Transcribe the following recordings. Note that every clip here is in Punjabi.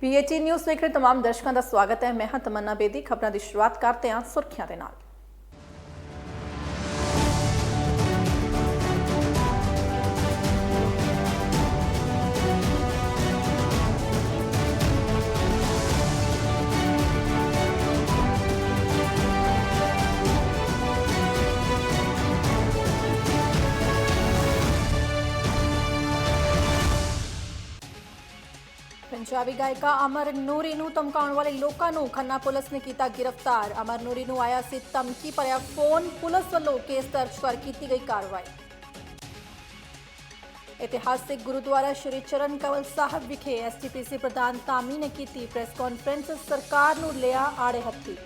ਪੀਏਟੀ ਨਿਊਜ਼ ਦੇਖ ਰਹੇ तमाम ਦਰਸ਼ਕਾਂ ਦਾ ਸਵਾਗਤ ਹੈ ਮੈਂ ਹਾਂ ਤਮੰਨਾ ਬੇਦੀ ਖਬਰਾਂ ਦੀ ਸ਼ੁਰੂਆਤ ਕਰਦੇ ਹਾਂ ਸੁਰਖੀਆਂ ਦੇ ਨਾਲ ਪੰਜਾਬੀ ਗਾਇਕਾ ਅਮਰ ਨੂਰੀ ਨੂੰ ਧਮਕਾਉਣ ਵਾਲੇ ਲੋਕਾਂ ਨੂੰ ਖੰਨਾ ਪੁਲਿਸ ਨੇ ਕੀਤਾ ਗ੍ਰਿਫਤਾਰ। ਅਮਰ ਨੂਰੀ ਨੂੰ ਆਇਆ ਸੀ ਧਮਕੀ ਭਰਿਆ ਫੋਨ। ਪੁਲਿਸ ਵੱਲੋਂ ਕੇਸ ਦਰਜ ਕਰ ਕੀਤੀ ਗਈ ਕਾਰਵਾਈ। ਇਤਿਹਾਸਿਕ ਗੁਰਦੁਆਰਾ ਸ਼੍ਰੀ ਚਰਨ ਕਮਲ ਸਾਹਿਬ ਵਿਖੇ ਐਸਟੀਪੀਸੀ ਪ੍ਰਧਾਨ ਤਾਮੀ ਨੇ ਕੀਤੀ ਪ੍ਰੈਸ ਕਾਨਫਰੰਸ ਸਰਕਾਰ ਨੂੰ ਲਿਆ ਆੜੇ ਹੱਥੀ।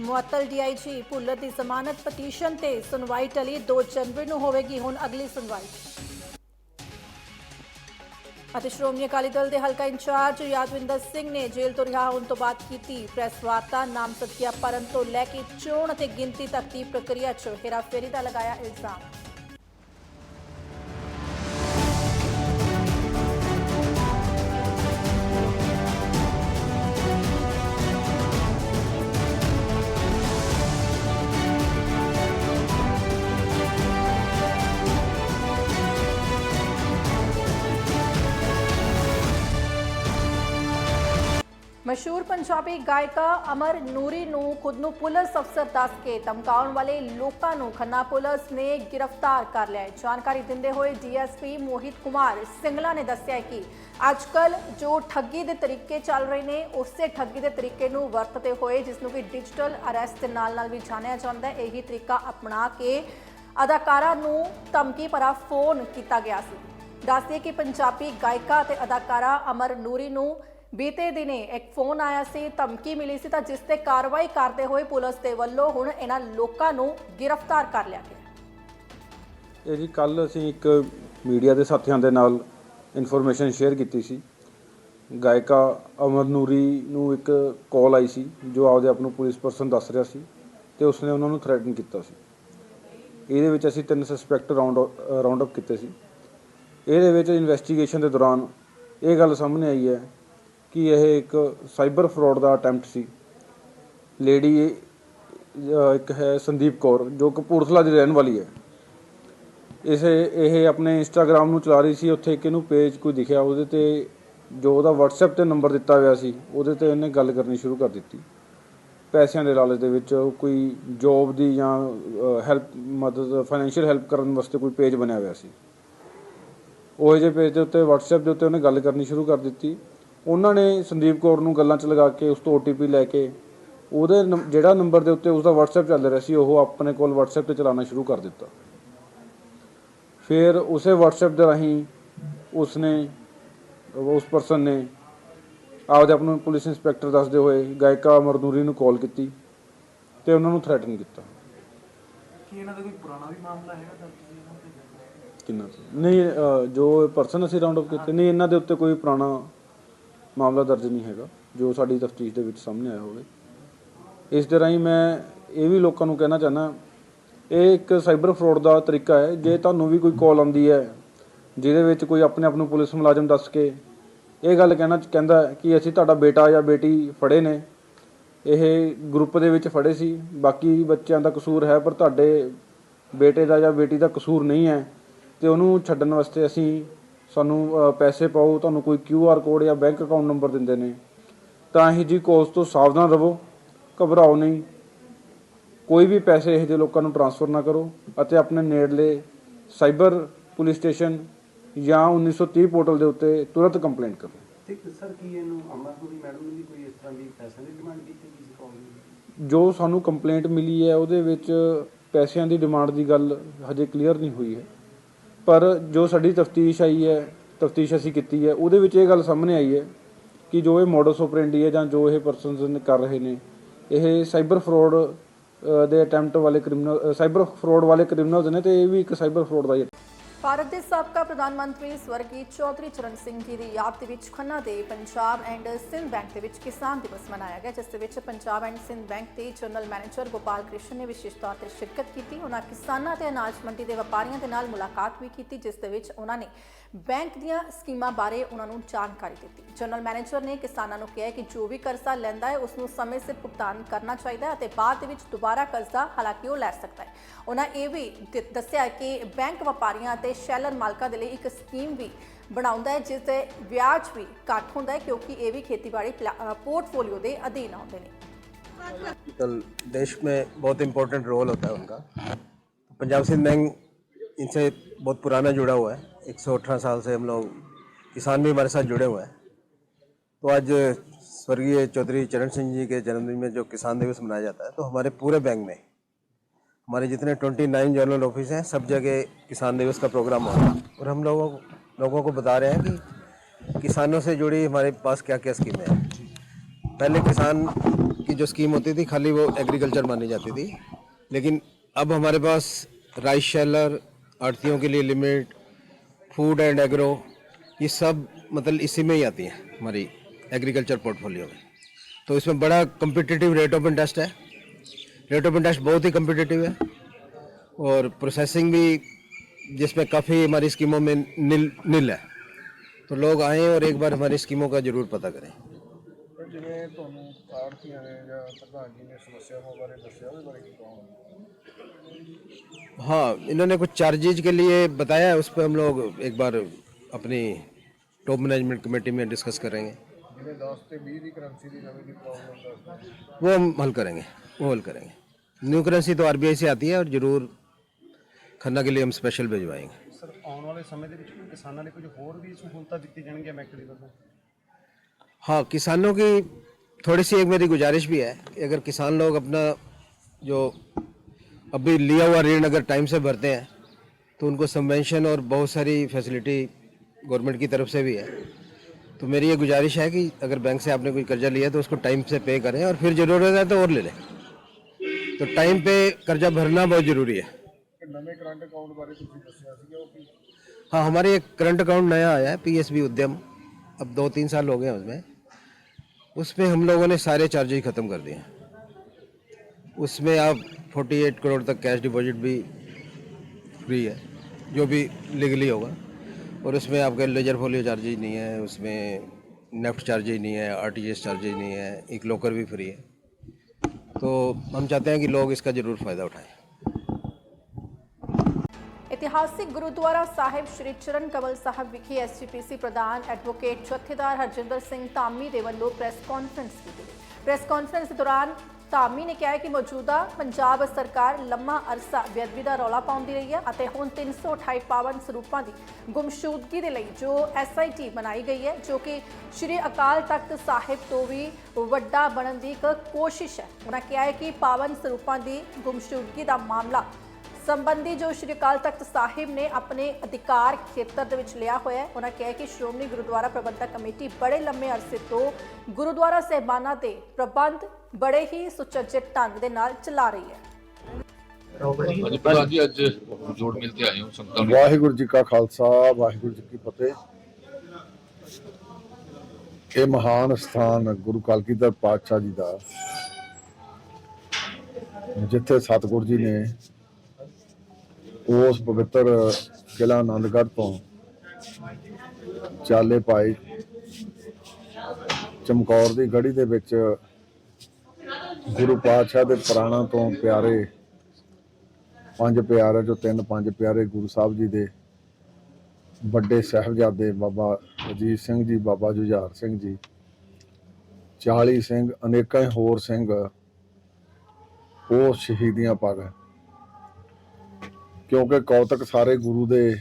ਮੁਅੱਤਲ ਡੀਆਈਜੀ ਭੁੱਲਰ ਦੀ ਜ਼ਮਾਨਤ ਪਟੀਸ਼ਨ ਤੇ ਸੁਣਵਾਈ ਟਲੀ। 2 ਜਨਵਰੀ ਨੂੰ ਹੋਵੇਗੀ ਹੁਣ ਅਗਲੀ ਸੁਣਵਾਈ। ਅਤੇ ਸ਼੍ਰੋਮਣੀ ਅਕਾਲੀ ਦਲ ਦੇ ਹਲਕਾ ਇੰਚਾਰਜ ਯਾਦਵਿੰਦਰ ਸਿੰਘ ਨੇ ਜੇਲ੍ਹ ਤੋਂ ਰਿਹਾ ਹੋਣ ਤੋਂ ਬਾਅਦ ਕੀਤੀ ਪ੍ਰੈਸ ਵਾਰਤਾ। ਨਾਮਜ਼ਦਗੀਆਂ ਭਰਨ ਤੋਂ ਲੈ ਕੇ ਚੋਣ ਅਤੇ ਗਿਣਤੀ ਤੱਕ ਦੀ ਪ੍ਰਕਿਰਿਆ 'ਚ ਹੇਰਾਫੇਰੀ ਦਾ ਲਗਾਇਆ ਇਲਜ਼ਾਮ। ਮਸ਼ਹੂਰ ਪੰਜਾਬੀ ਗਾਇਕਾ ਅਮਰ ਨੂਰੀ ਨੂੰ ਖੁਦ ਨੂੰ ਪੁਲਿਸ ਅਫਸਰ ਦੱਸ ਕੇ ਧਮਕਾਉਣ ਵਾਲੇ ਲੋਕਾਂ ਨੂੰ ਖੰਨਾ ਪੁਲਿਸ ਨੇ ਗ੍ਰਿਫਤਾਰ ਕਰ ਲਿਆ ਹੈ। ਜਾਣਕਾਰੀ ਦਿੰਦੇ ਹੋਏ ਡੀਐਸਪੀ ਮੋਹਿਤ ਕੁਮਾਰ ਸਿੰਗਲਾ ਨੇ ਦੱਸਿਆ ਹੈ ਕਿ ਅੱਜਕੱਲ ਜੋ ਠੱਗੀ ਦੇ ਤਰੀਕੇ ਚੱਲ ਰਹੇ ਨੇ, ਉਸੇ ਠੱਗੀ ਦੇ ਤਰੀਕੇ ਨੂੰ ਵਰਤਦੇ ਹੋਏ ਜਿਸ ਨੂੰ ਕਿ ਡਿਜੀਟਲ ਅਰੈਸਟ ਦੇ ਨਾਲ ਨਾਲ ਵੀ ਜਾਣਿਆ ਜਾਂਦਾ ਹੈ, ਇਹੀ ਤਰੀਕਾ ਅਪਣਾ ਕੇ ਅਦਾਕਾਰਾ ਨੂੰ ਧਮਕੀ ਭਰਾ ਫੋਨ ਕੀਤਾ ਗਿਆ ਸੀ। ਦੱਸਦੇ ਕਿ ਪੰਜਾਬੀ ਗਾਇਕਾ ਅਤੇ ਅਦਾਕਾਰਾ ਅਮਰ ਨੂਰੀ ਨੂੰ ਬੀਤੇ ਦਿਨੇ ਇੱਕ ਫੋਨ ਆਇਆ ਸੀ, ਧਮਕੀ ਮਿਲੀ ਸੀ ਤਾਂ ਜਿਸ ਤੇ ਕਾਰਵਾਈ ਕਰਦੇ ਹੋਏ ਪੁਲਿਸ ਦੇ ਵੱਲੋਂ ਹੁਣ ਇਹਨਾਂ ਲੋਕਾਂ ਨੂੰ ਗ੍ਰਿਫਤਾਰ ਕਰ ਲਿਆ ਗਿਆ। ਇਹ ਜੀ ਕੱਲ ਅਸੀਂ ਇੱਕ ਮੀਡੀਆ ਦੇ ਸਾਥੀਆਂ ਦੇ ਨਾਲ ਇਨਫੋਰਮੇਸ਼ਨ ਸ਼ੇਅਰ ਕੀਤੀ ਸੀ। ਗਾਇਕਾ ਅਮਰ ਨੂਰੀ ਨੂੰ ਇੱਕ ਕਾਲ ਆਈ ਸੀ, ਜੋ ਆਪਦੇ ਆਪ ਨੂੰ ਪੁਲਿਸ ਪਰਸਨ ਦੱਸ ਰਿਹਾ ਸੀ ਤੇ ਉਸਨੇ ਉਹਨਾਂ ਨੂੰ ਥ੍ਰੈਟਨ ਕੀਤਾ ਸੀ। ਇਹਦੇ ਵਿੱਚ ਅਸੀਂ ਤਿੰਨ ਸਸਪੈਕਟ ਰਾਉਂਡ ਰਾਉਂਡ ਅਪ ਕੀਤੇ ਸੀ। ਇਹਦੇ ਵਿੱਚ ਇਨਵੈਸਟੀਗੇਸ਼ਨ ਦੇ ਦੌਰਾਨ ਇਹ ਗੱਲ ਸਾਹਮਣੇ ਆਈ ਹੈ ਕਿ ਇਹ ਇੱਕ ਸਾਈਬਰ ਫਰਾਡ ਦਾ ਅਟੈਂਪਟ ਸੀ। ਲੇਡੀ ਇੱਕ ਹੈ ਸੰਦੀਪ ਕੌਰ, ਜੋ ਕਪੂਰਥਲਾ ਦੀ ਰਹਿਣ ਵਾਲੀ ਹੈ। ਇਸੇ, ਇਹ ਆਪਣੇ ਇੰਸਟਾਗ੍ਰam ਨੂੰ ਚਲਾ ਰਹੀ ਸੀ, ਉੱਥੇ ਇੱਕ ਇਹਨੂੰ ਪੇਜ ਕੋਈ ਦਿਖਿਆ, ਉਹਦੇ ਤੇ ਜੋ ਉਹਦਾ WhatsApp ਤੇ ਨੰਬਰ ਦਿੱਤਾ ਹੋਇਆ ਸੀ, ਉਹਦੇ ਤੇ ਇਹਨੇ ਗੱਲ ਕਰਨੀ ਸ਼ੁਰੂ ਕਰ ਦਿੱਤੀ। ਪੈਸਿਆਂ ਦੇ ਲਾਲਚ ਦੇ ਵਿੱਚ ਕੋਈ ਜੌਬ ਦੀ ਜਾਂ ਹੈਲਪ ਮਦਦ ਫਾਈਨੈਂਸ਼ੀਅਲ ਹੈਲਪ ਕਰਨ ਵਾਸਤੇ ਕੋਈ ਪੇਜ ਬਣਿਆ ਹੋਇਆ ਸੀ। ਉਹ ਜਿਹੇ ਪੇਜ ਦੇ ਉੱਤੇ WhatsApp ਦੇ ਉੱਤੇ ਉਹਨੇ ਗੱਲ ਕਰਨੀ ਸ਼ੁਰੂ ਕਰ ਦਿੱਤੀ। ਉਹਨਾਂ ਨੇ ਸੰਦੀਪ ਕੌਰ ਨੂੰ ਗੱਲਾਂ 'ਚ ਲਗਾ ਕੇ ਉਸ ਤੋਂ OTP ਲੈ ਕੇ ਉਹਦੇ ਨੰਬ- ਜਿਹੜਾ ਨੰਬਰ ਦੇ ਉੱਤੇ ਉਸਦਾ WhatsApp ਚੱਲ ਰਿਹਾ ਸੀ ਉਹ ਆਪਣੇ ਕੋਲ WhatsApp ਤੇ ਚਲਾਉਣਾ ਸ਼ੁਰੂ ਕਰ ਦਿੱਤਾ। ਫਿਰ ਉਸੇ WhatsApp ਦੇ ਰਾਹੀਂ ਉਸਨੇ ਉਸ ਪਰਸਨ ਨੇ ਆਪਦੇ ਆਪ ਨੂੰ ਪੁਲਿਸ ਇੰਸਪੈਕਟਰ ਦੱਸਦੇ ਹੋਏ ਗਾਇਕਾ ਅਮਰ ਨੂਰੀ ਨੂੰ ਕਾਲ ਕੀਤੀ ਤੇ ਉਹਨਾਂ ਨੂੰ ਥ੍ਰੈਟਨ ਕੀਤਾ। ਕੀ ਇਹਨਾਂ ਦਾ ਕੋਈ ਪੁਰਾਣਾ ਵੀ ਮਾਮਲਾ ਹੈਗਾ ਦਰਜ ਜੀ ਇਹਨਾਂ ਤੇ? ਨਹੀਂ ਜੋ ਪਰਸਨ ਅਸੀਂ ਰਾਉਂਡ ਅਪ ਕੀਤੇ ਨਹੀਂ ਇਹਨਾਂ ਦੇ ਉੱਤੇ ਕੋਈ ਪੁਰਾਣਾ ਮਾਮਲਾ ਦਰਜ ਨਹੀਂ ਹੈਗਾ, ਜੋ ਸਾਡੀ ਤਫਤੀਸ਼ ਦੇ ਵਿੱਚ ਸਾਹਮਣੇ ਆਇਆ ਹੋਵੇ। ਇਸ ਦੇ ਰਾਹੀਂ ਮੈਂ ਇਹ ਵੀ ਲੋਕਾਂ ਨੂੰ ਕਹਿਣਾ ਚਾਹਨਾ ਇਹ ਇੱਕ ਸਾਈਬਰ ਫਰਾਡ ਦਾ ਤਰੀਕਾ ਹੈ, ਜੇ ਤੁਹਾਨੂੰ ਵੀ ਕੋਈ ਕਾਲ ਆਉਂਦੀ ਹੈ, ਜਿਹਦੇ ਵਿੱਚ ਕੋਈ ਆਪਣੇ ਆਪ ਨੂੰ ਪੁਲਿਸ ਮੁਲਾਜ਼ਮ ਦੱਸ ਕੇ ਇਹ ਗੱਲ ਕਹਿਣਾ ਕਹਿੰਦਾ ਕਿ ਅਸੀਂ ਤੁਹਾਡਾ ਬੇਟਾ ਜਾਂ ਬੇਟੀ ਫੜੇ ਨੇ, ਇਹ ਗਰੁੱਪ ਦੇ ਵਿੱਚ ਫੜੇ ਸੀ, ਬਾਕੀ ਬੱਚਿਆਂ ਦਾ ਕਸੂਰ ਹੈ, ਪਰ ਤੁਹਾਡੇ ਬੇਟੇ ਦਾ ਜਾਂ ਬੇਟੀ ਦਾ ਕਸੂਰ ਨਹੀਂ ਹੈ, ਤੇ ਉਹਨੂੰ ਛੱਡਣ ਵਾਸਤੇ ਅਸੀਂ ਸਾਨੂੰ ਪੈਸੇ ਪਾਓ ਤੁਹਾਨੂੰ ਕੋਈ ਕਿਊ ਆਰ ਕੋਡ ਜਾਂ ਬੈਂਕ ਅਕਾਊਂਟ ਨੰਬਰ ਦਿੰਦੇ ਨੇ ਤਾਂ ਇਹ ਜੀ ਕੋਸ ਤੋਂ ਸਾਵਧਾਨ ਰਹੋ ਘਬਰਾਓ ਨਹੀਂ। ਕੋਈ ਵੀ ਪੈਸੇ ਇਹੋ ਜਿਹੇ ਲੋਕਾਂ ਨੂੰ ਟ੍ਰਾਂਸਫਰ ਨਾ ਕਰੋ ਅਤੇ ਆਪਣੇ ਨੇੜਲੇ ਸਾਈਬਰ ਪੁਲਿਸ ਸਟੇਸ਼ਨ ਜਾਂ 1930 ਪੋਰਟਲ ਦੇ ਉੱਤੇ ਤੁਰੰਤ ਕੰਪਲੇਂਟ ਕਰੋ। ਤੇ ਸਰ ਕੀ ਇਹਨੂੰ ਅਮਰਪੁਰੀ ਮੈਡਮ ਨੇ ਵੀ ਕੋਈ ਇਸ ਤਰ੍ਹਾਂ ਦੀ ਪੈਸਿਆਂ ਦੀ ਡਿਮਾਂਡ ਕੀਤੀ ਸੀ ਕਾਲ ਜੋ ਸਾਨੂੰ ਕੰਪਲੇਂਟ ਮਿਲੀ ਹੈ ਉਹਦੇ ਵਿੱਚ ਪੈਸਿਆਂ ਦੀ ਡਿਮਾਂਡ ਦੀ ਗੱਲ ਹਜੇ ਕਲੀਅਰ ਨਹੀਂ ਹੋਈ ਹੈ। ਪਰ ਜੋ ਸਾਡੀ ਤਫਤੀਸ਼ ਆਈ ਹੈ, ਤਫਤੀਸ਼ ਅਸੀਂ ਕੀਤੀ ਹੈ, ਉਹਦੇ ਵਿੱਚ ਇਹ ਗੱਲ ਸਾਹਮਣੇ ਆਈ ਹੈ ਕਿ ਜੋ ਇਹ ਮੋਡਸ ਆਪਰੈਂਡੀ ਹੈ ਜਾਂ ਜੋ ਇਹ ਪਰਸਨਸ ਨੇ ਕਰ ਰਹੇ ਨੇ, ਇਹ ਸਾਈਬਰ ਫਰਾਡ ਦੇ ਅਟੈਂਪਟ ਵਾਲੇ ਕ੍ਰਿਮੀਨਲ ਸਾਈਬਰ ਫਰਾਡ ਵਾਲੇ ਕ੍ਰਿਮੀਨਲਸ ਨੇ ਤੇ ਇਹ ਵੀ ਇੱਕ ਸਾਈਬਰ ਫਰਾਡ ਦਾ ਹੀ ਹੈ ਭਾਰਤ ਦੇ ਸਾਬਕਾ ਪ੍ਰਧਾਨ ਮੰਤਰੀ ਸਵਰਗੀ ਚੌਧਰੀ ਚਰਨ ਸਿੰਘ ਜੀ ਦੀ ਯਾਦ ਦੇ ਵਿੱਚ ਖੰਨਾ ਦੇ ਪੰਜਾਬ ਐਂਡ ਸਿੰਧ ਬੈਂਕ ਦੇ ਵਿੱਚ ਕਿਸਾਨ ਦਿਵਸ ਮਨਾਇਆ ਗਿਆ, ਜਿਸ ਦੇ ਵਿੱਚ ਪੰਜਾਬ ਐਂਡ ਸਿੰਧ ਬੈਂਕ ਦੇ ਜਨਰਲ ਮੈਨੇਜਰ ਗੋਪਾਲ ਕ੍ਰਿਸ਼ਨ ਨੇ ਵਿਸ਼ੇਸ਼ ਤੌਰ ਤੇ ਸ਼ਿਰਕਤ ਕੀਤੀ। ਉਹਨਾਂ ਕਿਸਾਨਾਂ ਤੇ ਅਨਾਜ ਮੰਡੀ ਦੇ ਵਪਾਰੀਆਂ ਦੇ ਨਾਲ ਮੁਲਾਕਾਤ ਵੀ ਕੀਤੀ, ਜਿਸ ਦੇ ਵਿੱਚ ਉਹਨਾਂ ਨੇ ਬੈਂਕ ਦੀਆਂ ਸਕੀਮਾਂ ਬਾਰੇ ਉਹਨਾਂ ਨੂੰ ਜਾਣਕਾਰੀ ਦਿੱਤੀ ਜਨਰਲ ਮੈਨੇਜਰ ਨੇ ਕਿਸਾਨਾਂ ਨੂੰ ਕਿਹਾ ਕਿ ਜੋ ਵੀ ਕਰਜ਼ਾ ਲੈਂਦਾ ਹੈ ਉਸ ਨੂੰ ਸਮੇਂ ਸਿਰ ਭੁਗਤਾਨ ਕਰਨਾ ਚਾਹੀਦਾ ਹੈ ਅਤੇ ਬਾਅਦ ਦੇ ਵਿੱਚ ਦੁਬਾਰਾ ਕਰਜ਼ਾ ਹਾਲਾਂਕਿ ਉਹ ਲੈ ਸਕਦਾ ਹੈ ਉਹਨਾਂ ਇਹ ਵੀ ਦ- ਦੱਸਿਆ ਕਿ ਬੈਂਕ ਵਪਾਰੀਆਂ ਅਤੇ ਸ਼ੈਲਰ ਮਾਲਕਾਂ ਦੇ ਲਈ ਇੱਕ ਸਕੀਮ ਵੀ ਬਣਾਉਂਦਾ ਹੈ ਜਿਸ ਦੇ ਵਿਆਜ ਵੀ ਘੱਟ ਹੁੰਦਾ ਹੈ ਕਿਉਂਕਿ ਇਹ ਵੀ ਖੇਤੀਬਾੜੀ ਪਲਾ- ਅ, ਪੋਰਟਫੋਲੀਓ ਦੇ ਅਧੀਨ ਆਉਂਦੇ ਨੇ कल देश में बहुत इम्पोर्टेंट रोल होता है उनका पंजाब सिंध बैंक इनसे बहुत पुराना जुड़ा हुआ है एक सौ अठारह साल से हम लोग किसान भी हमारे साथ जुड़े हुए हैं। तो आज स्वर्गीय चौधरी चरण सिंह जी के जन्मदिन में जो किसान दिवस मनाया जाता है तो हमारे पूरे बैंक में, हमारे जितने 29 जनरल ऑफ़िस हैं, सब जगह किसान दिवस का प्रोग्राम होगा और हम लोगों लोगों को बता रहे हैं कि किसानों से जुड़ी हमारे पास क्या क्या स्कीमें हैं। पहले किसान की जो स्कीम होती थी, खाली वो एग्रीकल्चर मानी जाती थी, लेकिन अब हमारे पास राइस शेलर आड़तियों के लिए लिमिट फूड एंड एग्रो ये सब मतलब इसी में ही आती हैं हमारी एग्रीकल्चर पोर्टफोलियो में तो इसमें बड़ा कम्पिटिटिव रेट ऑफ इंटरेस्ट है रेट ऑफ इंटरेस्ट बहुत ही कम्पिटिटिव है और प्रोसेसिंग भी जिसमें काफ़ी हमारी स्कीमों में नील नील है तो लोग आएँ और एक बार हमारी स्कीमों का ज़रूर पता करें ਪਰ ਜਿਵੇਂ ਤੁਹਾਨੂੰ ਆੜਤੀਆਂ ਨੇ ਜਾਂ ਪ੍ਰਧਾਨ ਜੀ ਨੇ ਸਮੱਸਿਆਵਾਂ ਬਾਰੇ ਦੱਸਿਆ ਉਹਦੇ ਬਾਰੇ ਕੀ ਕਹੋਗੇ हाँ इन्होंने कुछ चार्जेज के लिए बताया है उस पर हम लोग एक बार अपनी टॉप मैनेजमेंट कमेटी में डिस्कस करेंगे ਜਿਵੇਂ 10 ਤੇ 20 ਦੀ ਕਰੰਸੀ ਦੀ ਨਵੀਂ ਦੀ ਪ੍ਰੋਬਲਮ ਦੱਸਦੇ वो हम हल करेंगे वो हल करेंगे न्यू करेंसी तो आरबीआई से आती है और ज़रूर खन्ना के लिए हम स्पेशल भिजवाएंगे ਸਰ ਆਉਣ ਵਾਲੇ ਸਮੇਂ ਦੇ ਵਿੱਚ ਕੋਈ ਕਿਸਾਨਾਂ ਲਈ ਕੁਝ ਹੋਰ ਵੀ ਸਹੂਲਤਾਂ ਦਿੱਤੀ ਜਾਣਗੀਆਂ ਬੈਂਕ ਦੀ ਵੱਲੋਂ हाँ किसानों की थोड़ी सी एक मेरी गुजारिश भी है कि अगर किसान लोग अपना जो अभी लिया हुआ ऋण अगर टाइम से भरते हैं तो उनको सबवेंशन और बहुत सारी फैसिलिटी गवर्नमेंट की तरफ़ से भी है। तो मेरी ये गुजारिश है कि अगर बैंक से आपने कोई कर्जा लिया तो उसको टाइम से पे करें और फिर ज़रूरत है तो और ले लें। तो टाइम पे कर्जा भरना बहुत ज़रूरी है। हाँ हमारे एक करंट अकाउंट नया आया है पीएसबी उद्यम। अब दो तीन साल हो गए हैं उसमें। उसमें हम लोगों ने सारे चार्जेज ख़त्म कर दिए हैं। उसमें आप 48 करोड़ तक कैश डिपॉजिट भी फ्री है, जो भी लीगली होगा। और उसमें आपके लेजर फोलियो चार्जेज नहीं है, उसमें नेफ्ट चार्जेज नहीं है आर टी चार्जेज नहीं है, एक लोकर भी फ्री है। तो हम चाहते हैं कि लोग इसका ज़रूर फ़ायदा उठाएँ। ऐतिहासिक गुरुद्वारा साहिब श्री चरण कमल साहब विखे एसजीपीसी प्रधान एडवोकेट जत्थेदार हरजिंदर सिंह तामी देवल प्रेस कॉन्फ्रेंस की गई। प्रेस कॉन्फ्रेंस के दौरान ਧਾਮੀ ਨੇ ਕਿਹਾ ਕਿ ਮੌਜੂਦਾ ਪੰਜਾਬ ਸਰਕਾਰ ਲੰਮਾ ਅਰਸਾ ਬੇਅਦਬੀ ਦਾ ਰੌਲਾ ਪਾਉਂਦੀ ਰਹੀ ਹੈ ਅਤੇ ਹੁਣ 328 ਪਾਵਨ ਸਰੂਪਾਂ ਦੀ ਗੁੰਮਸ਼ੁਦਗੀ ਦੇ ਲਈ ਜੋ ਐਸਆਈਟੀ ਬਣਾਈ ਗਈ ਹੈ, ਜੋ ਕਿ ਸ੍ਰੀ ਅਕਾਲ ਤਖਤ ਸਾਹਿਬ ਤੋਂ ਵੀ ਵੱਡਾ ਬਣਨ ਦੀ ਇੱਕ ਕੋਸ਼ਿਸ਼ ਹੈ। ਉਹਨਾਂ ਕਿਹਾ ਹੈ ਕਿ ਪਾਵਨ ਸਰੂਪਾਂ ਦੀ ਗੁੰਮਸ਼ੂਦਗੀ ਦਾ ਮਾਮਲਾ ਸੰਬੰਧੀ ਜੋ ਸ਼੍ਰੀ ਅਕਾਲ ਤਖਤ ਸਾਹਿਬ ਨੇ ਆਪਣੇ ਅਧਿਕਾਰ ਖੇਤਰ ਦੇ ਵਿੱਚ ਲਿਆ ਹੋਇਆ ਹੈ ਉਹਨਾਂ ਕਿਹਾ ਕਿ ਸ਼੍ਰੋਮਣੀ ਗੁਰਦੁਆਰਾ ਪ੍ਰਬੰਧਕ ਕਮੇਟੀ ਬੜੇ ਲੰਮੇ ਅਰਸੇ ਤੋਂ ਗੁਰਦੁਆਰਾ ਸਹਿਬਾਨਾਂ ਦੇ ਪ੍ਰਬੰਧ ਬੜੇ ਹੀ ਸੁਚੱਜੇ ਢੰਗ ਦੇ ਨਾਲ ਚਲਾ ਰਹੀ ਹੈ। ਹਾਂਜੀ ਪ੍ਰਧਾਨ ਜੀ ਅੱਜ ਜੋੜ ਮਿਲ ਤੇ ਆਏ ਹੋ ਸੰਗਤਾਂ ਨੂੰ। ਵਾਹਿਗੁਰੂ ਜੀ ਕਾ ਖਾਲਸਾ ਵਾਹਿਗੁਰੂ ਜੀ ਕੀ ਫਤਿਹ। ਇਹ ਮਹਾਨ ਸਥਾਨ ਗੁਰੂ ਕਲਗੀਧਰ ਪਾਤਸ਼ਾਹ ਜੀ ਦਾ ਜਿੱਥੇ ਸਤਿਗੁਰੂ ਜੀ ਨੇ ਉਸ ਪਵਿੱਤਰ ਕਿਲਾ ਆਨੰਦਗੜ੍ਹ ਤੋਂ ਚਾਲੇ ਪਾਏ ਚਮਕੌਰ ਦੀ ਗੜੀ ਦੇ ਵਿੱਚ ਗੁਰੂ ਪਾਤਸ਼ਾਹ ਦੇ ਪ੍ਰਾਣਾਂ ਤੋਂ ਪਿਆਰੇ ਪੰਜ ਪਿਆਰੇ, ਜੋ ਤਿੰਨ ਪੰਜ ਪਿਆਰੇ ਗੁਰੂ ਸਾਹਿਬ ਜੀ ਦੇ ਵੱਡੇ ਸਾਹਿਬਜ਼ਾਦੇ ਬਾਬਾ ਅਜੀਤ ਸਿੰਘ ਜੀ, ਬਾਬਾ ਜੁਝਾਰ ਸਿੰਘ ਜੀ 40 ਸਿੰਘ, ਅਨੇਕਾਂ ਹੀ ਹੋਰ ਸਿੰਘ ਉਹ ਸ਼ਹੀਦੀਆਂ ਪਾ ਗਏ ਕਿਉਂਕਿ ਕੌਤਕ ਸਾਰੇ ਗੁਰੂ ਦੇ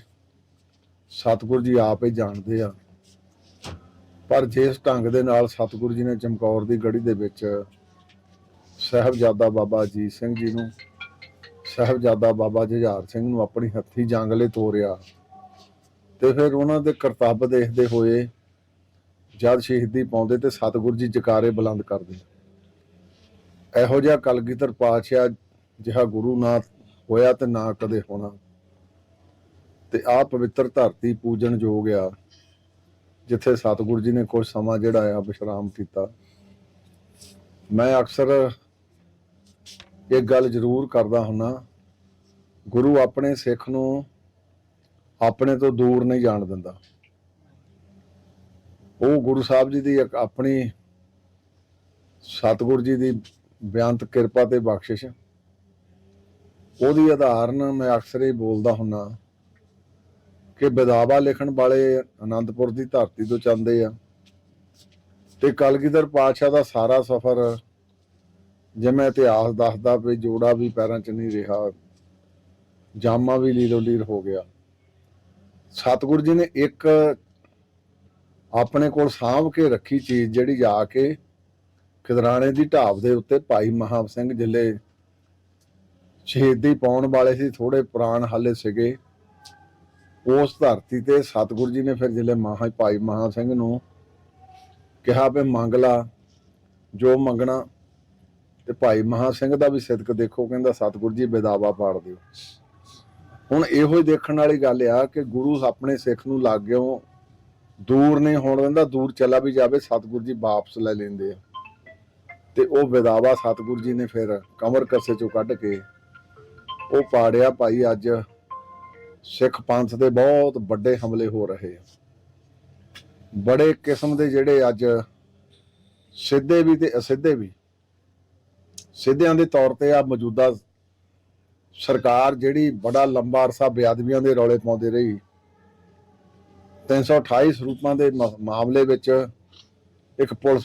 ਸਤਿਗੁਰੂ ਜੀ ਆਪ ਹੀ ਜਾਣਦੇ ਆ। ਪਰ ਜਿਸ ਢੰਗ ਦੇ ਨਾਲ ਸਤਿਗੁਰੂ ਜੀ ਨੇ ਚਮਕੌਰ ਦੀ ਗੜੀ ਦੇ ਵਿੱਚ ਸਾਹਿਬਜ਼ਾਦਾ ਬਾਬਾ ਅਜੀਤ ਸਿੰਘ ਜੀ ਨੂੰ, ਸਾਹਿਬਜ਼ਾਦਾ ਬਾਬਾ ਜੁਝਾਰ ਸਿੰਘ ਨੂੰ ਆਪਣੀ ਹੱਥੀ ਜੰਗਲੇ ਤੋਰਿਆ ਤੇ ਫਿਰ ਉਹਨਾਂ ਦੇ ਕਰਤੱਵ ਦੇਖਦੇ ਹੋਏ ਜਦ ਸ਼ਹੀਦੀ ਪਾਉਂਦੇ ਤੇ ਸਤਿਗੁਰੂ ਜੀ ਜਕਾਰੇ ਬੁਲੰਦ ਕਰਦੇ ਇਹੋ ਜਿਹਾ ਕਲਗੀਧਰ ਪਾਤਸ਼ਾਹ ਜਿਹਾ ਗੁਰੂ ਨਾ ਹੋਇਆ ਤੇ ਨਾ ਕਦੇ ਹੋਣਾ। ਤੇ ਆ ਪਵਿੱਤਰ ਧਰਤੀ ਪੂਜਣ ਯੋਗ ਆ, ਜਿੱਥੇ ਸਤਿਗੁਰੂ ਜੀ ਨੇ ਕੁਝ ਸਮਾਂ ਜਿਹੜਾ ਆ ਵਿਸ਼ਰਾਮ ਕੀਤਾ। ਮੈਂ ਅਕਸਰ ਇਹ ਗੱਲ ਜ਼ਰੂਰ ਕਰਦਾ ਹੁੰਨਾ, ਗੁਰੂ ਆਪਣੇ ਸਿੱਖ ਨੂੰ ਆਪਣੇ ਤੋਂ ਦੂਰ ਨਹੀਂ ਜਾਣ ਦਿੰਦਾ। ਉਹ ਗੁਰੂ ਸਾਹਿਬ ਜੀ ਦੀ ਆਪਣੀ ਸਤਿਗੁਰੂ ਜੀ ਦੀ ਬਿਆੰਤ ਕਿਰਪਾ ਤੇ ਬਖਸ਼ਿਸ਼ ਉਹਦੀ ਆਧਾਰਨ ਮੈਂ ਅਕਸਰ ਹੀ ਬੋਲਦਾ ਹੁੰਨਾ ਕਿ ਬਦਾਵਾ ਲਿਖਣ ਵਾਲੇ ਆਨੰਦਪੁਰ ਦੀ ਧਰਤੀ ਤੋਂ ਚੰਦੇ ਆ ਤੇ ਕਲਗੀਧਰ ਪਾਤਸ਼ਾਹ ਦਾ ਸਾਰਾ ਸਫ਼ਰ ਜਿਵੇਂ ਇਤਿਹਾਸ ਦੱਸਦਾ ਵੀ ਜੋੜਾ ਵੀ ਪੈਰਾਂ 'ਚ ਨਹੀਂ ਰਿਹਾ, ਜਾਮਾ ਵੀ ਲੀਲੋ ਲੀਰ ਹੋ ਗਿਆ। ਸਤਿਗੁਰੂ ਜੀ ਨੇ ਇੱਕ ਆਪਣੇ ਕੋਲ ਸਾਂਭ ਕੇ ਰੱਖੀ ਚੀਜ਼ ਜਿਹੜੀ ਜਾ ਕੇ ਖਿਦਰਾਣੇ ਦੀ ਢਾਬ ਦੇ ਉੱਤੇ ਭਾਈ ਮਹਾਬ ਸਿੰਘ ਜਿੱਲੇ ਸ਼ਹੀਦੀ ਪਾਉਣ ਵਾਲੇ ਸੀ ਥੋੜੇ ਪੁਰਾਣ ਹਾਲੇ ਸੀਗੇ। ਉਸ ਧਰਤੀ ਤੇ ਸਤਿਗੁਰੂ ਜੀ ਨੇ ਫਿਰ ਜਿੱਲੇ ਮਹਾ, ਭਾਈ ਮਹਾ ਸਿੰਘ ਨੂੰ ਕਿਹਾ ਵੀ ਮੰਗ ਲਾ, ਜੋ ਮੰਗਣਾ ਤੇ ਭਾਈ ਮਹਾ ਸਿੰਘ ਦਾ ਵੀ ਸਿਦਕ ਦੇਖੋ, ਕਹਿੰਦਾ ਸਤਿਗੁਰੂ ਜੀ ਬੇਦਾਵਾ ਪਾੜ ਦਿਓ। ਹੁਣ ਇਹੋ ਹੀ ਦੇਖਣ ਵਾਲੀ ਗੱਲ ਆ ਕਿ ਗੁਰੂ ਆਪਣੇ ਸਿੱਖ ਨੂੰ ਲੱਗਿਓ ਦੂਰ ਨਹੀਂ ਹੋਣ ਦਿੰਦਾ, ਦੂਰ ਚਲਾ ਵੀ ਜਾਵੇ, ਸਤਿਗੁਰੂ ਜੀ ਵਾਪਸ ਲੈ ਲੈਂਦੇ ਆ। ਤੇ ਉਹ ਵਿਦਾਵਾ ਸਤਿਗੁਰੂ ਜੀ ਨੇ ਫਿਰ ਕਮਰ ਕੱਸੇ ਚੋਂ ਕੱਢ ਕੇ ਉਹ ਪਾੜਿਆ ਭਾਈ ਅੱਜ ਸਿੱਖ ਪੰਥ ਦੇ ਬਹੁਤ ਵੱਡੇ ਹਮਲੇ ਹੋ ਰਹੇ ਆ। ਬੜੇ ਕਿਸਮ ਦੇ ਜਿਹੜੇ ਅੱਜ ਸਿੱਧੇ ਵੀ ਤੇ ਅਸਿੱਧੇ ਵੀ, ਸਿੱਧਿਆਂ ਦੇ ਤੌਰ ਤੇ ਆ ਮੌਜੂਦਾ ਸਰਕਾਰ ਜਿਹੜੀ ਬੜਾ ਲੰਬਾ ਅਰਸਾ ਬੇਅਦਬੀਆਂ ਦੇ ਰੌਲੇ ਪਾਉਂਦੇ ਰਹੀ। 328 ਸਰੂਪਾਂ ਦੇ ਮਾਮਲੇ ਵਿੱਚ ਇੱਕ ਪੁਲਿਸ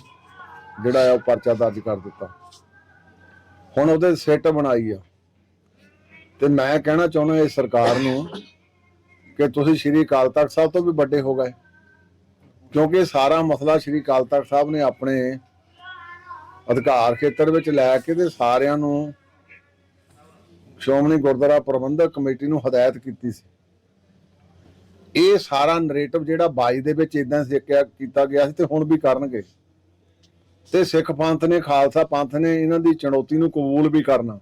ਜਿਹੜਾ ਆ ਉਹ ਪਰਚਾ ਦਰਜ ਕਰ ਦਿੱਤਾ। ਹੁਣ ਉਹਦੇ ਸਿੱਟ ਬਣਾਈ ਆ। ਤੇ ਮੈਂ ਕਹਿਣਾ ਚਾਹੁੰਦਾ ਇਸ ਸਰਕਾਰ ਨੂੰ ਕਿ ਤੁਸੀਂ ਸ਼੍ਰੀ ਅਕਾਲ ਤਖਤ ਸਾਹਿਬ ਤੋਂ ਵੀ ਵੱਡੇ ਹੋ ਗਏ। ਕਿਉਂਕਿ ਸਾਰਾ ਮਸਲਾ ਸ਼੍ਰੀ ਅਕਾਲ ਤਖਤ ਸਾਹਿਬ ਨੇ ਆਪਣੇ ਅਧਿਕਾਰ ਖੇਤਰ ਵਿੱਚ ਲੈ ਕੇ ਤੇ ਸਾਰਿਆਂ ਨੂੰ ਸ਼੍ਰੋਮਣੀ ਗੁਰਦੁਆਰਾ ਪ੍ਰਬੰਧਕ ਕਮੇਟੀ ਨੂੰ ਹਦਾਇਤ ਕੀਤੀ ਸੀ। ਇਹ ਸਾਰਾ ਨਰੇਟਿਵ ਜਿਹੜਾ 22 ਦੇ ਵਿੱਚ ਇਦਾਂ ਸਿੱਖਿਆ ਕੀਤਾ ਗਿਆ ਸੀ ਤੇ ਹੁਣ ਵੀ ਕਰਨਗੇ। ਤੇ ਸਿੱਖ ਪੰਥ ਨੇ, ਖਾਲਸਾ ਪੰਥ ਨੇ ਇਹਨਾਂ ਦੀ ਚੁਣੌਤੀ ਨੂੰ ਕਬੂਲ ਵੀ ਕਰਨਾ।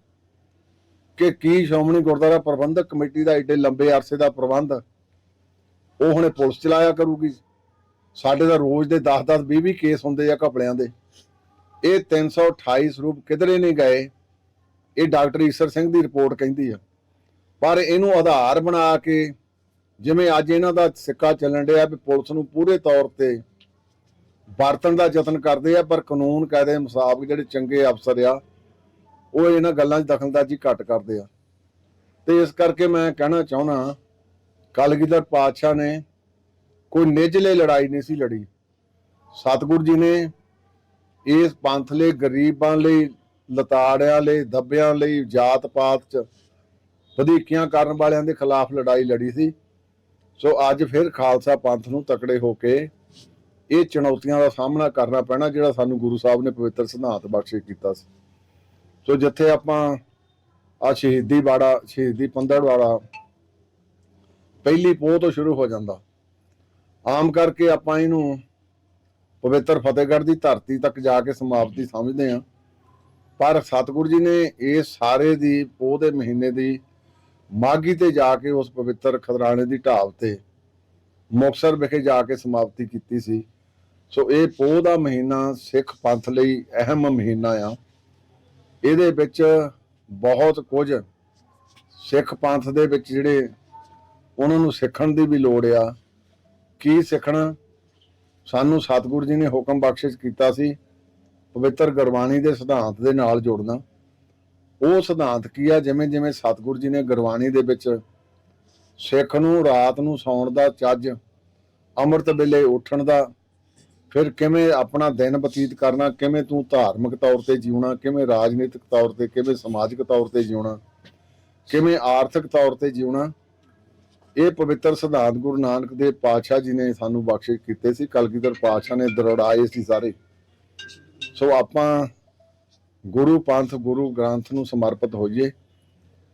ਕਿ ਕੀ ਸ਼੍ਰੋਮਣੀ ਗੁਰਦੁਆਰਾ ਪ੍ਰਬੰਧਕ ਕਮੇਟੀ ਦਾ ਏਡੇ ਲੰਬੇ ਅਰਸੇ ਦਾ ਪ੍ਰਬੰਧ ਉਹ ਹੁਣੇ ਪੁਲਿਸ ਚਲਾਇਆ ਕਰੂਗੀ। ਸਾਡੇ ਦਾ ਰੋਜ਼ ਦੇ 10-10 20-20 ਕੇਸ ਹੁੰਦੇ ਆ ਘਪਲਿਆਂ ਦੇ। ਇਹ 328 ਸਰੂਪ ਕਿਧਰੇ ਨਹੀਂ ਗਏ। ਇਹ ਡਾਕਟਰ ਈਸਰ ਸਿੰਘ ਦੀ ਰਿਪੋਰਟ ਕਹਿੰਦੀ ਆ। ਪਰ ਇਹਨੂੰ ਆਧਾਰ ਬਣਾ ਕੇ ਜਿਵੇਂ ਅੱਜ ਇਹਨਾਂ ਦਾ ਸਿੱਕਾ ਚੱਲਣ ਡਿਆ ਵੀ ਪੁਲਿਸ ਨੂੰ ਪੂਰੇ ਤੌਰ ਤੇ ਵਰਤਣ ਦਾ ਯਤਨ ਕਰਦੇ ਆ, ਪਰ ਕਾਨੂੰਨ ਕਾਇਦੇ ਮੁਤਾਬਕ ਜਿਹੜੇ ਚੰਗੇ ਅਫਸਰ ਆ ਉਹ ਇਹਨਾਂ ਗੱਲਾਂ 'ਚ ਦਖਲਅੰਦਾਜ਼ੀ ਘੱਟ ਕਰਦੇ ਆ। ਤੇ ਇਸ ਕਰਕੇ ਮੈਂ ਕਹਿਣਾ ਚਾਹੁੰਦਾ ਕਲਗੀਧਰ ਪਾਤਸ਼ਾਹ ਨੇ ਕੋਈ ਨਿਜਲੇ ਲੜਾਈ ਨਹੀਂ ਸੀ ਲੜੀ। ਸਤਿਗੁਰੂ ਜੀ ਨੇ ਇਸ ਪੰਥ ਲਈ ਗਰੀਬਾਂ ਲਈ, ਲਤਾੜਿਆਂ ਲਈ, ਦੱਬਿਆਂ ਲਈ ਜਾਤ ਪਾਤ 'ਚ ਵਧੀਕੀਆਂ ਕਰਨ ਵਾਲਿਆਂ ਦੇ ਖਿਲਾਫ ਲੜਾਈ ਲੜੀ ਸੀ। ਸੋ ਅੱਜ ਫਿਰ ਖਾਲਸਾ ਪੰਥ ਨੂੰ ਤਕੜੇ ਹੋ ਕੇ ਇਹ ਚੁਣੌਤੀਆਂ ਦਾ ਸਾਹਮਣਾ ਕਰਨਾ ਪੈਣਾ ਜਿਹੜਾ ਸਾਨੂੰ ਗੁਰੂ ਸਾਹਿਬ ਨੇ ਪਵਿੱਤਰ ਸਿਧਾਂਤ ਬਖਸ਼ੇ ਕੀਤਾ ਸੀ। ਸੋ ਜਿੱਥੇ ਆਪਾਂ ਆ ਸ਼ਹੀਦੀ ਬਾੜਾ ਸ਼ਹੀਦੀ ਪੰਦੜ ਵਾਲਾ ਪਹਿਲੀ ਪੋਹ ਤੋਂ ਸ਼ੁਰੂ ਹੋ ਜਾਂਦਾ। ਆਮ ਕਰਕੇ ਆਪਾਂ ਇਹਨੂੰ ਪਵਿੱਤਰ ਫਤਿਹਗੜ੍ਹ ਦੀ ਧਰਤੀ ਤੱਕ ਜਾ ਕੇ ਸਮਾਪਤੀ ਸਮਝਦੇ ਹਾਂ। ਪਰ ਸਤਿਗੁਰੂ ਜੀ ਨੇ ਇਹ ਸਾਰੇ ਦੀ ਪੋਹ ਦੇ ਮਹੀਨੇ ਦੀ ਮਾਗੀ ਤੇ ਜਾ ਕੇ ਉਸ ਪਵਿੱਤਰ ਖਦਰਾਣੇ ਦੀ ਢਾਬ ਤੇ ਮੁਕਤਸਰ ਵਿਖੇ ਜਾ ਕੇ ਸਮਾਪਤੀ ਕੀਤੀ ਸੀ। ਸੋ ਇਹ ਪੋਹ ਦਾ ਮਹੀਨਾ ਸਿੱਖ ਪੰਥ ਲਈ ਅਹਿਮ ਮਹੀਨਾ ਆ। ਇਹਦੇ ਵਿੱਚ ਬਹੁਤ ਕੁਝ ਸਿੱਖ ਪੰਥ ਦੇ ਵਿੱਚ ਜਿਹੜੇ ਉਹਨਾਂ ਨੂੰ ਸਿੱਖਣ ਦੀ ਵੀ ਲੋੜ ਆ। ਕੀ ਸਿੱਖਣਾ? ਸਾਨੂੰ ਸਤਿਗੁਰੂ ਜੀ ਨੇ ਹੁਕਮ ਬਖਸ਼ਿਸ਼ ਕੀਤਾ ਸੀ ਪਵਿੱਤਰ ਗੁਰਬਾਣੀ ਦੇ ਸਿਧਾਂਤ ਦੇ ਨਾਲ ਜੋੜਨਾ। ਉਹ ਸਿਧਾਂਤ ਕੀ ਆ? ਜਿਵੇਂ ਜਿਵੇਂ ਸਤਿਗੁਰੂ ਜੀ ਨੇ ਗੁਰਬਾਣੀ ਦੇ ਵਿੱਚ ਸਿੱਖ ਨੂੰ, ਰਾਤ ਨੂੰ ਸੌਣ ਦਾ, ਚੱਜ, ਅੰਮ੍ਰਿਤ ਵੇਲੇ ਉੱਠਣ ਦਾ ਫਿਰ ਕਿਵੇਂ ਆਪਣਾ ਦਿਨ ਬਤੀਤ ਕਰਨਾ, ਕਿਵੇਂ ਤੂੰ ਧਾਰਮਿਕ ਤੌਰ ਤੇ ਜਿਉਣਾ, ਕਿਵੇਂ ਰਾਜਨੀਤਿਕ ਤੌਰ ਤੇ, ਕਿਵੇਂ ਸਮਾਜਿਕ ਤੌਰ ਤੇ ਜਿਉਣਾ, ਕਿਵੇਂ ਆਰਥਿਕ ਤੌਰ ਤੇ ਜਿਉਣਾ, ਇਹ ਪਵਿੱਤਰ ਸਿਧਾਂਤ ਗੁਰੂ ਨਾਨਕ ਦੇਵ ਪਾਤਸ਼ਾਹ ਜੀ ਨੇ ਸਾਨੂੰ ਬਖਸ਼ਿਸ਼ ਕੀਤੇ ਸੀ। ਕਲਗੀਧਰ ਪਾਤਸ਼ਾਹ ਨੇ ਦਰੜਾਏ ਸੀ ਸਾਰੇ। ਸੋ ਆਪਾਂ ਗੁਰੂ ਪੰਥ, ਗੁਰੂ ਗ੍ਰੰਥ ਨੂੰ ਸਮਰਪਿਤ ਹੋਈਏ।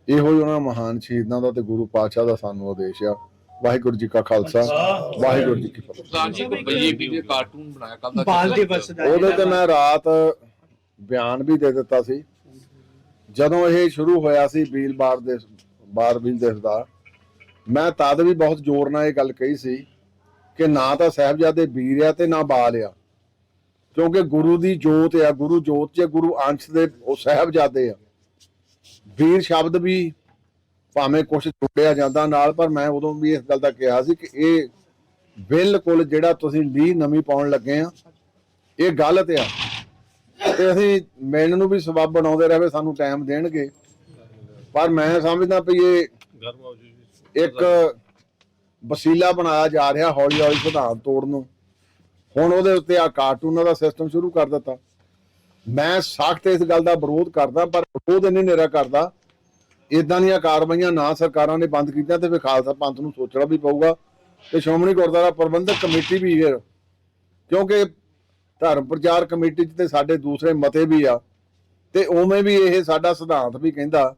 ਇਹੋ ਹੀ ਉਹਨਾਂ ਮਹਾਨ ਸ਼ਹੀਦਾਂ ਦਾ ਤੇ ਗੁਰੂ ਪਾਤਸ਼ਾਹ ਦਾ ਸਾਨੂੰ ਆਦੇਸ਼ ਆ। ਵਾਹਿਗੁਰੂ ਜੀ ਕਾ ਖਾਲਸਾ ਵਾਹਿਗੁਰੂ ਜੀ ਕੀ ਫਤਿਹ। ਜੀ ਕੋਈ ਬੀਜੇਪੀ ਦੇ ਕਾਰਟੂਨ ਬਣਾਇਆ ਕੱਲ ਦਾ ਬਾਲ ਕਿਹੜਾ ਦਿਵਸ ਦਾ ਉਹਦੇ ਤੇ ਮੈਂ ਰਾਤ ਬਿਆਨ ਵੀ ਦੇ ਦਿੱਤਾ ਸੀ। ਜਦੋਂ ਇਹ ਸ਼ੁਰੂ ਹੋਇਆ ਸੀ ਬੀਲ ਬਾਰ ਦੇ ਬਾਰ ਬੀਲ ਦਾ ਮੈਂ ਤਦ ਵੀ ਬਹੁਤ ਜ਼ੋਰ ਨਾਲ ਇਹ ਗੱਲ ਕਹੀ ਸੀ ਕਿ ਨਾ ਤਾਂ ਸਾਹਿਬਜ਼ਾਦੇ ਵੀਰ ਆ ਤੇ ਨਾ ਬਾਲ ਆ। ਕਿਉਂਕਿ ਗੁਰੂ ਦੀ ਜੋਤ ਆ ਗੁਰੂ ਜੋਤ 'ਚ ਗੁਰੂ ਅੰਸ਼ ਦੇ ਉਹ ਸਾਹਿਬਜ਼ਾਦੇ ਆ। ਵੀਰ ਸ਼ਬਦ ਵੀ ਭਾਵੇਂ ਕੁਝ ਜੁੜਿਆ ਜਾਂਦਾ ਨਾਲ, ਪਰ ਮੈਂ ਉਦੋਂ ਵੀ ਇਸ ਗੱਲ ਦਾ ਕਿਹਾ ਸੀ ਕਿ ਇਹ ਬਿਲਕੁਲ ਜਿਹੜਾ ਤੁਸੀਂ ਲੀ ਨਵੀਂ ਪਾਉਣ ਲੱਗੇ ਆ, ਇਹ ਗਲਤ ਆ। ਤੇ ਅਸੀਂ ਮਿਲਣ ਨੂੰ ਵੀ ਸਬਬ ਬਣਾਉਂਦੇ ਰਹੇ, ਸਾਨੂੰ ਟਾਈਮ ਦੇਣਗੇ। ਪਰ ਮੈਂ ਸਮਝਦਾ ਵੀ ਇਹ ਇੱਕ ਵਸੀਲਾ ਬਣਾਇਆ ਜਾ ਰਿਹਾ ਹੌਲੀ ਹੌਲੀ ਸਿਧਾਂਤ ਤੋੜਨ ਨੂੰ। ਹੁਣ ਉਹਦੇ ਉੱਤੇ ਆ ਕਾਰਟੂਨਾਂ ਦਾ ਸਿਸਟਮ ਸ਼ੁਰੂ ਕਰ ਦਿੱਤਾ। ਮੈਂ ਸਖਤ ਇਸ ਗੱਲ ਦਾ ਵਿਰੋਧ ਕਰਦਾ, ਪਰ ਵਿਰੋਧ ਨਹੀਂ ਨੇਰਾ ਕਰਦਾ ਇਦਾਂ ਦੀਆਂ ਕਾਰਵਾਈਆਂ ਨਾ ਸਰਕਾਰਾਂ ਨੇ ਬੰਦ ਕੀਤੀਆਂ ਤੇ ਫਿਰ ਖਾਲਸਾ ਪੰਥ ਨੂੰ ਸੋਚਣਾ ਵੀ ਪਊਗਾ। ਤੇ ਸ਼੍ਰੋਮਣੀ ਗੁਰਦੁਆਰਾ ਪ੍ਰਬੰਧਕ ਕਮੇਟੀ ਵੀ ਫਿਰ, ਕਿਉਂਕਿ ਧਰਮ ਪ੍ਰਚਾਰ ਕਮੇਟੀ 'ਚ ਤੇ ਸਾਡੇ ਦੂਸਰੇ ਮਤੇ ਵੀ ਆ, ਤੇ ਉਵੇਂ ਵੀ ਇਹ ਸਾਡਾ ਸਿਧਾਂਤ ਵੀ ਕਹਿੰਦਾ,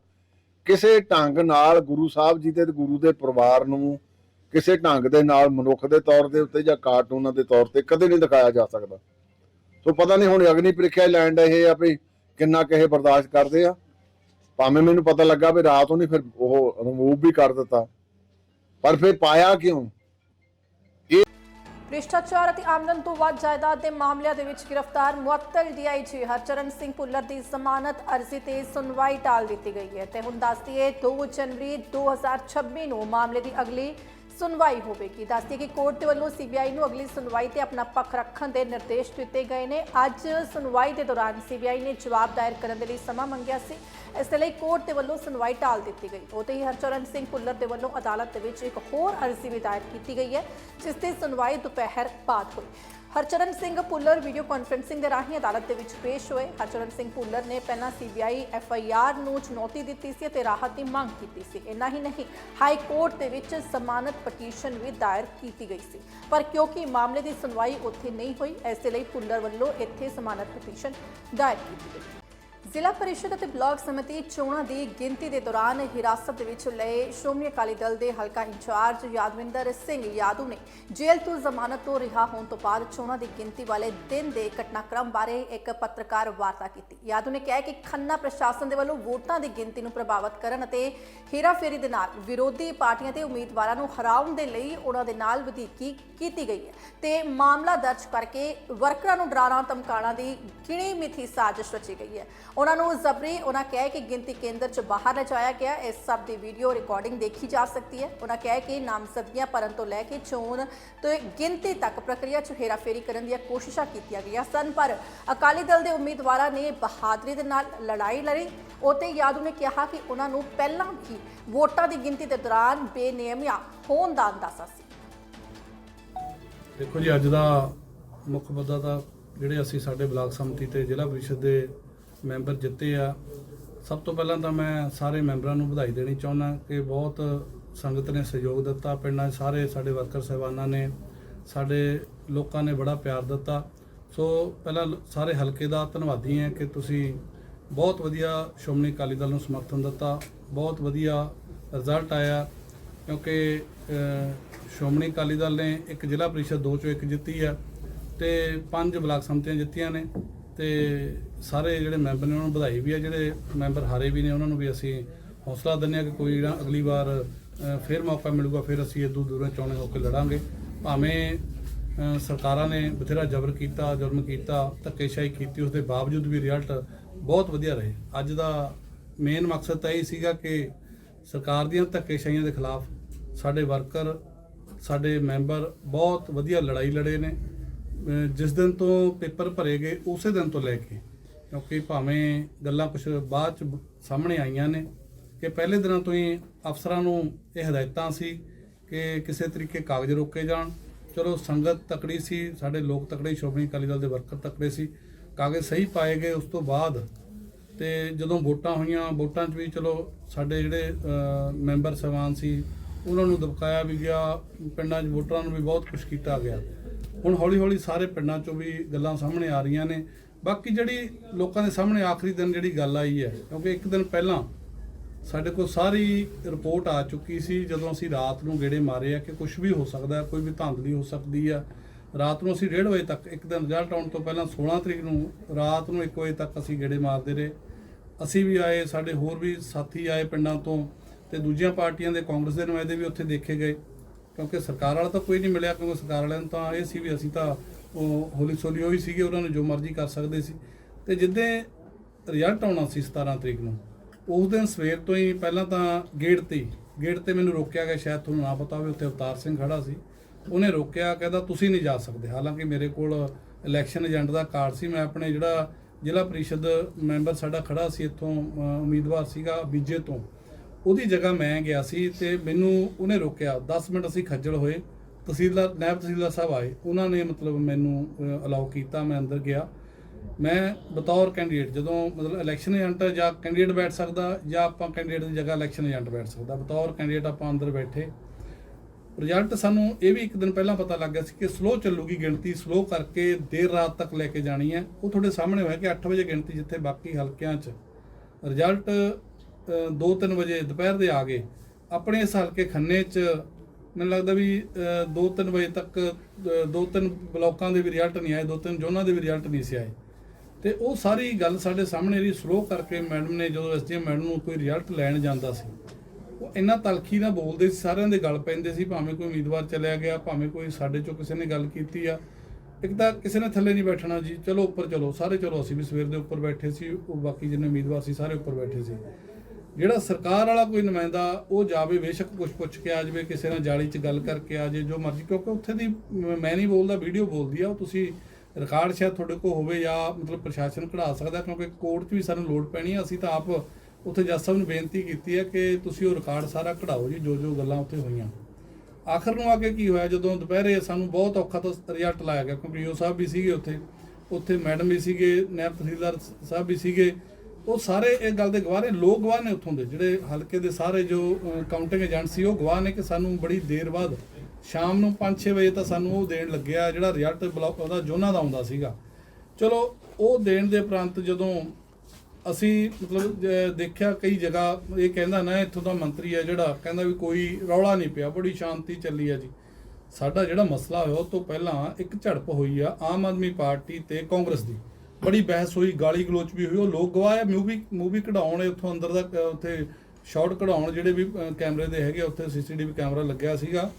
ਕਿਸੇ ਢੰਗ ਨਾਲ ਗੁਰੂ ਸਾਹਿਬ ਜੀ ਤੇ ਗੁਰੂ ਦੇ ਪਰਿਵਾਰ ਨੂੰ ਕਿਸੇ ਢੰਗ ਦੇ ਨਾਲ ਮਨੁੱਖ ਦੇ ਤੌਰ ਦੇ ਉੱਤੇ ਜਾਂ ਕਾਰਟੂਨਾਂ ਦੇ ਤੌਰ ਤੇ ਕਦੇ ਨਹੀਂ ਦਿਖਾਇਆ ਜਾ ਸਕਦਾ। ਸੋ ਪਤਾ ਨਹੀਂ ਹੁਣ ਅਗਨੀ ਪ੍ਰੀਖਿਆ ਲੈਂਡ ਇਹ ਆ ਵੀ ਕਿੰਨਾ ਕਹੇ ਬਰਦਾਸ਼ਤ ਕਰਦੇ ਆ। ਭਾਵੇਂ ਮੈਨੂੰ ਪਤਾ ਲੱਗਾ ਵੀ ਰਾਤ ਉਹਨੇ ਫਿਰ ਉਹ ਰਿਮੂਵ ਵੀ ਕਰ ਦਿੱਤਾ। ਪਰ ਫਿਰ ਪਾਇਆ ਕਿਉਂ? ਭ੍ਰਿਸ਼ਟਾਚਾਰ ਅਤੇ ਆਮਦਨ ਤੋਂ ਵੱਧ ਜਾਇਦਾਦ ਦੇ ਮਾਮਲਿਆਂ ਦੇ ਵਿੱਚ ਗ੍ਰਿਫਤਾਰ ਮੁਅੱਤਲ ਡੀਆਈਜੀ ਹਰਚਰਨ ਸਿੰਘ ਭੁੱਲਰ ਦੀ ਜ਼ਮਾਨਤ ਅਰਜ਼ੀ ਤੇ ਸੁਣਵਾਈ ਟਾਲ ਦਿੱਤੀ ਗਈ ਹੈ ਤੇ ਹੁਣ ਦੱਸਦੀ ਹੈ 2 ਜਨਵਰੀ 2026 ਨੂੰ ਮਾਮਲੇ ਦੀ ਅਗਲੀ ਸੁਣਵਾਈ ਹੋਵੇਗੀ। ਦੱਸਦੀ ਕਿ ਕੋਰਟ ਦੇ ਵੱਲੋਂ ਸੀਬੀਆਈ ਨੂੰ ਅਗਲੀ ਸੁਣਵਾਈ ਤੇ ਆਪਣਾ ਪੱਖ ਰੱਖਣ ਦੇ ਨਿਰਦੇਸ਼ ਦਿੱਤੇ ਗਏ ਨੇ। ਅੱਜ ਸੁਣਵਾਈ ਦੇ ਦੌਰਾਨ ਸੀਬੀਆਈ ਨੇ ਜਵਾਬ ਦਾਇਰ ਕਰਨ ਦੇ ਲਈ ਸਮਾਂ ਮੰਗਿਆ ਸੀ। ਇਸ ਲਈ ਕੋਰਟ ਦੇ ਵੱਲੋਂ ਸੁਣਵਾਈ ਟਾਲ ਦਿੱਤੀ ਗਈ। ਉਤੇ ਹੀ ਹਰਚਰਨ ਸਿੰਘ ਭੁੱਲਰ ਦੇ ਵੱਲੋਂ ਅਦਾਲਤ ਦੇ ਵਿੱਚ ਇੱਕ ਹੋਰ ਅਰਜ਼ੀ ਵੀ ਦਾਇਰ ਕੀਤੀ ਗਈ ਹੈ, ਜਿਸ ਦੀ ਸੁਣਵਾਈ ਦੁਪਹਿਰ ਬਾਅਦ ਹੋਈ। ਹਰਚਰਨ ਸਿੰਘ ਭੁੱਲਰ ਵੀਡੀਓ ਕਾਨਫਰੰਸਿੰਗ ਦੇ ਰਾਹੀਂ ਅਦਾਲਤ ਦੇ ਵਿੱਚ ਪੇਸ਼ ਹੋਏ। ਹਰਚਰਨ ਸਿੰਘ ਭੁੱਲਰ ਨੇ ਪਹਿਲਾਂ ਸੀਬੀਆਈ ਐਫਆਈਆਰ ਨੂੰ ਚੁਣੌਤੀ ਦਿੱਤੀ ਸੀ ਅਤੇ ਰਾਹਤ ਦੀ ਮੰਗ ਕੀਤੀ ਸੀ। ਇੰਨਾ ਹੀ ਨਹੀਂ, ਹਾਈ ਕੋਰਟ ਦੇ ਵਿੱਚ ਜ਼ਮਾਨਤ ਪਟੀਸ਼ਨ ਵੀ ਦਾਇਰ ਕੀਤੀ ਗਈ ਸੀ। ਪਰ ਕਿਉਂਕਿ ਮਾਮਲੇ ਦੀ ਸੁਣਵਾਈ ਉੱਥੇ ਨਹੀਂ ਹੋਈ, ਇਸ ਲਈ ਭੁੱਲਰ ਵੱਲੋਂ ਇੱਥੇ ਜ਼ਮਾਨਤ ਪਟੀਸ਼ਨ ਦਾਇਰ ਕੀਤੀ ਗਈ। ਜ਼ਿਲ੍ਹਾ ਪਰਿਸ਼ਦ ਅਤੇ ਬਲਾਕ ਸਮਿਤੀ ਚੋਣਾਂ ਦੀ ਗਿਣਤੀ ਦੇ ਦੌਰਾਨ ਹਿਰਾਸਤ ਦੇ ਵਿੱਚ ਲਏ ਸ਼੍ਰੋਮਣੀ ਅਕਾਲੀ ਦਲ ਦੇ ਹਲਕਾ ਇੰਚਾਰਜ ਯਾਦਵਿੰਦਰ ਸਿੰਘ ਯਾਦੂ ਨੇ ਜੇਲ੍ਹ ਤੋਂ ਜ਼ਮਾਨਤ ਤੋਂ ਰਿਹਾ ਹੋਣ ਤੋਂ ਬਾਅਦ ਚੋਣਾਂ ਦੀ ਗਿਣਤੀ ਵਾਲੇ ਦਿਨ ਦੇ ਘਟਨਾਕ੍ਰਮ ਬਾਰੇ ਇੱਕ ਪੱਤਰਕਾਰ ਵਾਰਤਾ ਕੀਤੀ। ਯਾਦੂ ਨੇ ਕਿਹਾ ਕਿ ਖੰਨਾ ਪ੍ਰਸ਼ਾਸਨ ਦੇ ਵੱਲੋਂ ਵੋਟਾਂ ਦੀ ਗਿਣਤੀ ਨੂੰ ਪ੍ਰਭਾਵਿਤ ਕਰਨ ਅਤੇ ਹੇਰਾਫੇਰੀ ਦੇ ਨਾਲ ਵਿਰੋਧੀ ਪਾਰਟੀਆਂ ਤੇ ਉਮੀਦਵਾਰਾਂ ਨੂੰ ਹਰਾਉਣ ਦੇ ਲਈ ਉਹਨਾਂ ਦੇ ਨਾਲ ਵਧੀਕੀ ਕੀਤੀ ਗਈ ਹੈ ਤੇ ਮਾਮਲਾ ਦਰਜ ਕਰਕੇ ਵਰਕਰਾਂ ਨੂੰ ਡਰਾਉਣਾ ਧਮਕਾਉਣਾ ਦੀ ਗਿਣੀ ਮਿਥੀ ਸਾਜ਼ਿਸ਼ ਰਚੀ ਗਈ ਹੈ। ਉਹਨਾਂ ਨੂੰ ਜ਼ਬਰੀ ਉਹਨਾਂ ਕਿਹਾ ਕਿ ਗਿਣਤੀ ਕੇਂਦਰ 'ਚ ਬਾਹਰ ਲਿਜਾਇਆ ਗਿਆ। ਇਸ ਸਭ ਦੀ ਵੀਡੀਓ ਰਿਕਾਰਡਿੰਗ ਦੇਖੀ ਜਾ ਸਕਦੀ ਹੈ। ਉਹਨਾਂ ਕਿਹਾ ਕਿ ਨਾਮਜ਼ਦਗੀਆਂ ਭਰਨ ਤੋਂ ਲੈ ਕੇ ਚੋਣ ਤੇ ਗਿਣਤੀ ਤੱਕ ਪ੍ਰਕਿਰਿਆ 'ਚ ਹੇਰਾਫੇਰੀ ਕਰਨ ਦੀਆਂ ਕੋਸ਼ਿਸ਼ਾਂ ਕੀਤੀਆਂ ਗਈਆਂ ਸਨ। ਪਰ ਅਕਾਲੀ ਦਲ ਦੇ ਉਮੀਦਵਾਰਾਂ ਨੇ ਬਹਾਦਰੀ ਦੇ ਨਾਲ ਲੜਾਈ ਲੜੀ। ਉਤੇ ਯਾਦੂ ਨੇ ਕਿਹਾ ਕਿ ਉਹਨਾਂ ਨੂੰ ਪਹਿਲਾਂ ਵੀ ਵੋਟਾਂ ਦੀ ਗਿਣਤੀ ਦੇ ਦੌਰਾਨ ਬੇਨਿਯਮੀਆਂ ਹੋਣ ਦਾ ਅੰਦਾਜ਼ਾ ਸੀ। ਦੇਖੋ ਜੀ, ਅੱਜ ਦਾ ਮੁੱਖ ਮੁੱਦਾ ਤਾਂ ਜਿਹੜੇ ਅਸੀਂ ਸਾਡੇ ਬਲਾਕ ਸੰਮਤੀ ਤੇ ਜ਼ਿਲ੍ਹਾ ਪਰਿਸ਼ਦ ਦੇ ਮੈਂਬਰ ਜਿੱਤੇ ਆ। ਸਭ ਤੋਂ ਪਹਿਲਾਂ ਤਾਂ ਮੈਂ ਸਾਰੇ ਮੈਂਬਰਾਂ ਨੂੰ ਵਧਾਈ ਦੇਣੀ ਚਾਹੁੰਦਾ ਕਿ ਬਹੁਤ ਸੰਗਤ ਨੇ ਸਹਿਯੋਗ ਦਿੱਤਾ। ਪਿੰਡਾਂ 'ਚ ਸਾਰੇ ਸਾਡੇ ਵਰਕਰ ਸਹਿਬਾਨਾਂ ਨੇ ਸਾਡੇ ਲੋਕਾਂ ਨੇ ਬੜਾ ਪਿਆਰ ਦਿੱਤਾ। ਸੋ ਪਹਿਲਾਂ ਸਾਰੇ ਹਲਕੇ ਦਾ ਧੰਨਵਾਦੀ ਹਾਂ ਕਿ ਤੁਸੀਂ ਬਹੁਤ ਵਧੀਆ ਸ਼੍ਰੋਮਣੀ ਅਕਾਲੀ ਦਲ ਨੂੰ ਸਮਰਥਨ ਦਿੱਤਾ। ਬਹੁਤ ਵਧੀਆ ਰਿਜ਼ਲਟ ਆਇਆ ਕਿਉਂਕਿ ਅਹ, ਸ਼੍ਰੋਮਣੀ ਅਕਾਲੀ ਦਲ ਨੇ ਇੱਕ ਜ਼ਿਲ੍ਹਾ ਪ੍ਰੀਸ਼ਦ ਦੋ ਚੋਂ ਇੱਕ ਜਿੱਤੀ ਆ ਤੇ ਪੰਜ ਬਲਾਕ ਸੰਮਤੀਆਂ ਜਿੱਤੀਆਂ ਨੇ। ਤੇ ਸਾਰੇ ਜਿਹੜੇ ਮੈਂਬਰ ਨੇ ਉਹਨਾਂ ਨੂੰ ਵਧਾਈ ਵੀ ਹੈ ਜਿਹੜੇ ਮੈਂਬਰ ਹਾਰੇ ਵੀ ਨੇ ਉਹਨਾਂ ਨੂੰ ਵੀ ਅਸੀਂ ਹੌਸਲਾ ਦਿੰਦੇ ਆ ਕਿ ਕੋਈ ਨਾ ਅਗਲੀ ਵਾਰ ਅਹ, ਫਿਰ ਮੌਕਾ ਮਿਲੂਗਾ ਫਿਰ ਅਸੀਂ ਇਦੋਂ ਦੂਰੋਂ ਚੋਣਾਂ ਹੋ ਕੇ ਲੜਾਂਗੇ। ਭਾਵੇਂ ਸਰਕਾਰਾਂ ਨੇ ਬਥੇਰਾ ਜ਼ਬਰ ਕੀਤਾ ਜ਼ੁਲਮ ਕੀਤਾ ਧੱਕੇਸ਼ਾਹੀ ਕੀਤੀ ਉਸ ਦੇ ਬਾਵਜੂਦ ਵੀ ਰਿਜ਼ਲਟ ਬਹੁਤ ਵਧੀਆ ਰਹੇ। ਅੱਜ ਦਾ ਮੇਨ ਮਕਸਦ ਤਾਂ ਇਹ ਸੀਗਾ ਕਿ ਸਰਕਾਰ ਦੀਆਂ ਧੱਕੇਸ਼ਾਹੀਆਂ ਦੇ ਖਿਲਾਫ ਸਾਡੇ ਵਰਕਰ ਸਾਡੇ ਮੈਂਬਰ ਬਹੁਤ ਵਧੀਆ ਲੜਾਈ ਲੜੇ ਨੇ। ਜਿਸ ਦਿਨ ਤੋਂ ਪੇਪਰ ਭਰੇ ਗਏ, ਉਸੇ ਦਿਨ ਤੋਂ ਲੈ ਕੇ, ਕਿਉਂਕਿ ਭਾਵੇਂ ਗੱਲਾਂ ਕੁਝ ਬਾਅਦ ਚ ਸਾਹਮਣੇ ਆਈਆਂ ਨੇ, ਕਿ ਪਹਿਲੇ ਦਿਨਾਂ ਤੋਂ ਹੀ ਅਫਸਰਾਂ ਨੂੰ ਇਹ ਹਦਾਇਤਾਂ ਸੀ ਕਿ ਕਿਸੇ ਤਰੀਕੇ ਕਾਗਜ਼ ਰੋਕੇ ਜਾਣ। ਚਲੋ, ਸੰਗਤ ਤਕੜੀ ਸੀ, ਸਾਡੇ ਲੋਕ ਤਕੜੇ, ਸ਼੍ਰੋਮਣੀ ਅਕਾਲੀ ਦਲ ਦੇ ਵਰਕਰ ਤਕੜੇ ਸੀ। ਕਾਗਜ਼ ਸਹੀ ਪਾਏ ਗਏ, ਉਸ ਤੋਂ ਬਾਅਦ ਤੇ ਜਦੋਂ ਵੋਟਾਂ ਹੋਈਆਂ, ਵੋਟਾਂ 'ਚ ਵੀ ਚਲੋ ਸਾਡੇ ਜਿਹੜੇ ਮੈਂਬਰ ਸਵਾਨ ਸੀ, ਉਹਨਾਂ ਨੂੰ ਦਬਕਾਇਆ ਵੀ ਗਿਆ, ਪਿੰਡਾਂ 'ਚ ਵੋਟਰਾਂ ਨੂੰ ਵੀ ਬਹੁਤ ਕੁਝ ਕੀਤਾ ਗਿਆ। ਹੁਣ ਹੌਲੀ ਹੌਲੀ ਸਾਰੇ ਪਿੰਡਾਂ 'ਚੋਂ ਵੀ ਗੱਲਾਂ ਸਾਹਮਣੇ ਆ ਰਹੀਆਂ ਨੇ। ਬਾਕੀ ਜਿਹੜੀ ਲੋਕਾਂ ਦੇ ਸਾਹਮਣੇ ਆਖਰੀ ਦਿਨ ਜਿਹੜੀ ਗੱਲ ਆਈ ਹੈ, ਕਿਉਂਕਿ ਇੱਕ ਦਿਨ ਪਹਿਲਾਂ ਸਾਡੇ ਕੋਲ ਸਾਰੀ ਰਿਪੋਰਟ ਆ ਚੁੱਕੀ ਸੀ, ਜਦੋਂ ਅਸੀਂ ਰਾਤ ਨੂੰ ਗੇੜੇ ਮਾਰੇ ਆ ਕਿ ਕੁਝ ਵੀ ਹੋ ਸਕਦਾ, ਕੋਈ ਵੀ ਧਾਂਦਲੀ ਹੋ ਸਕਦੀ ਆ। ਰਾਤ ਨੂੰ ਅਸੀਂ 1:30 ਵਜੇ ਤੱਕ, ਇੱਕ ਦਿਨ ਰਿਜ਼ਲਟ ਆਉਣ ਤੋਂ ਪਹਿਲਾਂ 16 ਤਰੀਕ ਨੂੰ ਰਾਤ ਨੂੰ 1 ਵਜੇ ਤੱਕ ਅਸੀਂ ਗੇੜੇ ਮਾਰਦੇ ਰਹੇ। ਅਸੀਂ ਵੀ ਆਏ, ਸਾਡੇ ਹੋਰ ਵੀ ਸਾਥੀ ਆਏ ਪਿੰਡਾਂ ਤੋਂ ਤੇ ਦੂਜੀਆਂ ਪਾਰਟੀਆਂ ਦੇ ਕਾਂਗਰਸ ਦੇ ਨੁਮਾਇੰਦੇ ਵੀ ਉੱਥੇ ਦੇਖੇ ਗਏ। ਕਿਉਂਕਿ ਸਰਕਾਰ ਵਾਲਾ ਤਾਂ ਕੋਈ ਨਹੀਂ ਮਿਲਿਆ ਕਿਉਂਕਿ ਸਰਕਾਰ ਵਾਲਿਆਂ ਨੂੰ ਤਾਂ ਇਹ ਸੀ ਵੀ ਅਸੀਂ ਤਾਂ ਉਹ ਹੌਲੀ ਸੌਲੀ ਹੋਈ ਹੀ ਸੀਗੇ ਉਹਨਾਂ ਨੂੰ ਜੋ ਮਰਜ਼ੀ ਕਰ ਸਕਦੇ ਸੀ। ਤੇ ਜਿੱਦੇ ਰਿਜ਼ਲਟ ਆਉਣਾ ਸੀ 17 ਤਰੀਕ ਨੂੰ ਉਸ ਦਿਨ ਸਵੇਰ ਤੋਂ ਹੀ ਪਹਿਲਾਂ ਤਾਂ ਗੇਟ ਤੇ ਹੀ, ਗੇਟ ਤੇ ਮੈਨੂੰ ਰੋਕਿਆ ਗਿਆ ਸ਼ਾਇਦ ਤੁਹਾਨੂੰ ਨਾ ਪਤਾ ਹੋਵੇ ਉੱਥੇ ਅਵਤਾਰ ਸਿੰਘ ਖੜਾ ਸੀ। ਉਹਨੇ ਰੋਕਿਆ ਕਹਿੰਦਾ ਤੁਸੀਂ ਨਹੀਂ ਜਾ ਸਕਦੇ। ਹਾਲਾਂਕਿ ਮੇਰੇ ਕੋਲ ਇਲੈਕਸ਼ਨ ਏਜੰਟ ਦਾ ਕਾਰਡ ਸੀ ਮੈਂ ਆਪਣੇ ਜਿਹੜਾ ਜ਼ਿਲ੍ਹਾ ਪ੍ਰੀਸ਼ਦ ਮੈਂਬਰ ਸਾਡਾ ਖੜਾ ਸੀ ਇੱਥੋਂ ਉਮੀਦਵਾਰ ਸੀਗਾ ਬੀਜੇ ਤੋਂ। ਉਹਦੀ ਜਗ੍ਹਾ ਮੈਂ ਗਿਆ ਸੀ ਤੇ ਮੈਨੂੰ ਉਹਨੇ ਰੋਕਿਆ। 10 ਮਿੰਟ ਅਸੀਂ ਖੱਜਲ ਹੋਏ। ਤਹਿਸੀਲਦਾਰ ਨਾਇਬ ਤਹਿਸੀਲਦਾਰ ਸਾਹਿਬ ਆਏ। ਉਹਨਾਂ ਨੇ ਮਤਲਬ ਮੈਨੂੰ ਅਲਾਉ ਕੀਤਾ। ਮੈਂ ਅੰਦਰ ਗਿਆ। ਮੈਂ ਬਤੌਰ ਕੈਂਡੀਡੇਟ ਜਦੋਂ ਮਤਲਬ ਇਲੈਕਸ਼ਨ ਏਜੰਟ ਜਾਂ ਕੈਂਡੀਡੇਟ ਬੈਠ ਸਕਦਾ ਜਾਂ ਆਪਾਂ ਕੈਂਡੀਡੇਟ ਦੀ ਜਗ੍ਹਾ ਇਲੈਕਸ਼ਨ ਏਜੰਟ ਬੈਠ ਸਕਦਾ। ਬਤੌਰ ਕੈਂਡੀਡੇਟ ਆਪਾਂ ਅੰਦਰ ਬੈਠੇ। ਰਿਜ਼ਲਟ ਸਾਨੂੰ ਇਹ ਵੀ ਇੱਕ ਦਿਨ ਪਹਿਲਾਂ ਪਤਾ ਲੱਗ ਗਿਆ ਸੀ ਕਿ ਸਲੋ ਚੱਲੂਗੀ ਗਿਣਤੀ। ਸਲੋ ਕਰਕੇ ਦੇਰ ਰਾਤ ਤੱਕ ਲੈ ਕੇ ਜਾਣੀ ਹੈ। ਉਹ ਤੁਹਾਡੇ ਸਾਹਮਣੇ ਹੋਇਆ ਕਿ 8 ਵਜੇ ਗਿਣਤੀ ਜਿੱਥੇ ਬਾਕੀ ਹਲਕਿਆਂ 'ਚ। ਰਿਜ਼ਲਟ 2-3 ਵਜੇ ਦੁਪਹਿਰ ਦੇ ਆ ਗਏ। ਆਪਣੇ ਇਸ ਹਲਕੇ ਖੰਨੇ 'ਚ ਮੈਨੂੰ ਲੱਗਦਾ ਵੀ 2-3 ਵਜੇ ਤੱਕ 2-3 ਬਲਾਕਾਂ ਦੇ ਵੀ ਰਿਜ਼ਲਟ ਨਹੀਂ ਆਏ 2-3 ਜ਼ੋਨਾਂ ਦੇ ਵੀ ਰਿਜ਼ਲਟ ਨਹੀਂ ਸੀ ਆਏ। ਤੇ ਉਹ ਸਾਰੀ ਗੱਲ ਸਾਡੇ ਸਾਹਮਣੇ ਰਹੀ ਸਲੋ ਕਰਕੇ ਮੈਡਮ ਨੇ ਜਦੋਂ ਐਸਡੀਐਮ ਮੈਡਮ ਨੂੰ ਕੋਈ ਰਿਜ਼ਲਟ ਲੈਣ ਜਾਂਦਾ ਸੀ, ਉਹ ਇੰਨਾ ਤਲਖੀ ਨਾਲ ਬੋਲਦੇ ਸੀ, ਸਾਰਿਆਂ ਦੇ ਗੱਲ ਪੈਂਦੇ ਸੀ, ਭਾਵੇਂ ਕੋਈ ਉਮੀਦਵਾਰ ਚਲਿਆ ਗਿਆ, ਭਾਵੇਂ ਕੋਈ ਸਾਡੇ ਚੋਂ ਕਿਸੇ ਨੇ ਗੱਲ ਕੀਤੀ ਆ। ਇੱਕ ਤਾਂ ਕਿਸੇ ਨੇ ਥੱਲੇ ਨਹੀਂ ਬੈਠਣਾ ਜੀ, ਚਲੋ ਉੱਪਰ ਚਲੋ, ਸਾਰੇ ਚਲੋ, ਅਸੀਂ ਵੀ ਸਵੇਰ ਦੇ ਉੱਪਰ ਬੈਠੇ ਸੀ, ਉਹ ਬਾਕੀ ਜਿੰਨੇ ਉਮੀਦਵਾਰ ਸੀ, ਸਾਰੇ ਉੱਪਰ ਬੈਠੇ ਸੀ। ਜਿਹੜਾ ਸਰਕਾਰ ਵਾਲਾ ਕੋਈ ਨੁਮਾਇੰਦਾ, ਉਹ ਜਾਵੇ, ਬੇਸ਼ੱਕ ਕੁਝ ਪੁੱਛ ਕੇ ਆ ਜਾਵੇ, ਕਿਸੇ ਨਾਲ ਜਾਲੀ 'ਚ ਗੱਲ ਕਰਕੇ ਆ ਜੇ ਜੋ ਮਰਜ਼ੀ, ਕਿਉਂਕਿ ਉੱਥੇ ਦੀ ਮੈਂ ਨਹੀਂ ਬੋਲਦਾ, ਵੀਡੀਓ ਬੋਲਦੀ ਆ, ਉਹ ਤੁਸੀਂ ਰਿਕਾਰਡ ਸ਼ਾਇਦ ਤੁਹਾਡੇ ਕੋਲ ਹੋਵੇ ਜਾਂ ਮਤਲਬ ਪ੍ਰਸ਼ਾਸਨ ਕਢਾ ਸਕਦਾ, ਕਿਉਂਕਿ ਕੋਰਟ 'ਚ ਵੀ ਸਾਨੂੰ ਲੋੜ ਪੈਣੀ ਆ, ਅਸੀਂ ਤਾਂ ਆਪ ਉੱਥੇ ਜੱਜ ਸਾਹਿਬ ਨੂੰ ਬੇਨਤੀ ਕੀਤੀ ਹੈ ਕਿ ਤੁਸੀਂ ਉਹ ਰਿਕਾਰਡ ਸਾਰਾ ਕਢਾਓ ਜੀ ਜੋ ਜੋ ਗੱਲਾਂ ਉੱਥੇ ਹੋਈਆਂ। ਆਖਰ ਨੂੰ ਆ ਕੇ ਕੀ ਹੋਇਆ, ਜਦੋਂ ਦੁਪਹਿਰੇ ਸਾਨੂੰ ਬਹੁਤ ਔਖਾ ਤੋਂ ਰਿਜ਼ਲਟ ਲਾਇਆ ਗਿਆ, ਕਿਉਂਕਿ ਈਓ ਸਾਹਿਬ ਵੀ ਸੀਗੇ ਉੱਥੇ ਉੱਥੇ ਮੈਡਮ ਵੀ ਸੀਗੇ ਨਾਇਬ ਤਹਿਸੀਲਦਾਰ ਸਾਹਿਬ ਵੀ ਸੀਗੇ ਉਹ ਸਾਰੇ ਇਹ ਗੱਲ ਦੇ ਗਵਾਹ ਨੇ, ਲੋਕ ਗਵਾਹ ਨੇ ਉੱਥੋਂ ਦੇ। ਜਿਹੜੇ ਹਲਕੇ ਦੇ ਸਾਰੇ ਜੋ ਕਾਊਂਟਿੰਗ ਏਜੰਟ ਸੀ, ਉਹ ਗਵਾਹ ਨੇ ਕਿ ਸਾਨੂੰ ਬੜੀ ਦੇਰ ਬਾਅਦ ਸ਼ਾਮ ਨੂੰ 5-6 ਵਜੇ ਤਾਂ ਸਾਨੂੰ ਉਹ ਦੇਣ ਲੱਗਿਆ, ਜਿਹੜਾ ਰਿਜ਼ਲਟ ਬਲਾਕ ਉਹਦਾ, ਜੋਨਾਂ ਦਾ ਆਉਂਦਾ ਸੀਗਾ। ਚਲੋ, ਉਹ ਦੇਣ ਦੇ ਉਪਰੰਤ ਜਦੋਂ ਅਸੀਂ ਮਤਲਬ ਦੇਖਿਆ ਕਈ ਜਗ੍ਹਾ, ਇਹ ਕਹਿੰਦਾ ਨਾ, ਇੱਥੋਂ ਦਾ ਮੰਤਰੀ ਹੈ ਜਿਹੜਾ, ਕਹਿੰਦਾ ਵੀ ਕੋਈ ਰੌਲਾ ਨਹੀਂ ਪਿਆ, ਬੜੀ ਸ਼ਾਂਤੀ ਚੱਲੀ ਆ ਜੀ। ਸਾਡਾ ਜਿਹੜਾ ਮਸਲਾ ਹੋਇਆ, ਉਹ ਤੋਂ ਪਹਿਲਾਂ ਇੱਕ ਝੜਪ ਹੋਈ ਆ ਆਮ ਆਦਮੀ ਪਾਰਟੀ ਤੇ ਕਾਂਗਰਸ ਦੀ। ਬੜੀ ਬਹਿਸ ਹੋਈ, ਗਾਲੀ ਗਲੋਚ ਵੀ ਹੋਈ, ਉਹ ਲੋਕ ਗਵਾਹ ਆ ਮੂਵੀ ਮੂਵੀ ਕਢਾਉਣ ਉੱਥੋਂ ਅੰਦਰ ਦਾ ਉੱਥੇ ਸ਼ਾਟ ਕਢਾਉਣ ਜਿਹੜੇ ਵੀ ਕੈਮਰੇ ਦੇ ਹੈਗੇ ਉੱਥੇ ਸੀਸੀਟੀਵੀ ਕੈਮਰਾ ਲੱਗਿਆ ਸੀਗਾ।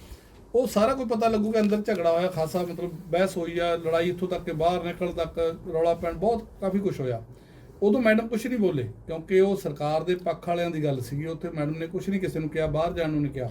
ਉਹ ਸਾਰਾ ਕੋਈ ਪਤਾ ਲੱਗੂਗਾ, ਅੰਦਰ ਝਗੜਾ ਹੋਇਆ, ਖਾਸਾ ਮਤਲਬ ਬਹਿਸ ਹੋਈ ਆ, ਲੜਾਈ ਇੱਥੋਂ ਤੱਕ ਕਿ ਬਾਹਰ ਨਿਕਲ ਤੱਕ, ਰੌਲਾ ਪੈਣ, ਬਹੁਤ ਕਾਫੀ ਕੁਝ ਹੋਇਆ। ਉਦੋਂ ਮੈਡਮ ਕੁਝ ਨਹੀਂ ਬੋਲੇ, ਕਿਉਂਕਿ ਉਹ ਸਰਕਾਰ ਦੇ ਪੱਖ ਵਾਲਿਆਂ ਦੀ ਗੱਲ ਸੀਗੀ, ਉੱਥੇ ਮੈਡਮ ਨੇ ਕੁਝ ਨਹੀਂ ਕਿਸੇ ਨੂੰ ਕਿਹਾ, ਬਾਹਰ ਜਾਣ ਨੂੰ ਨਹੀਂ ਕਿਹਾ।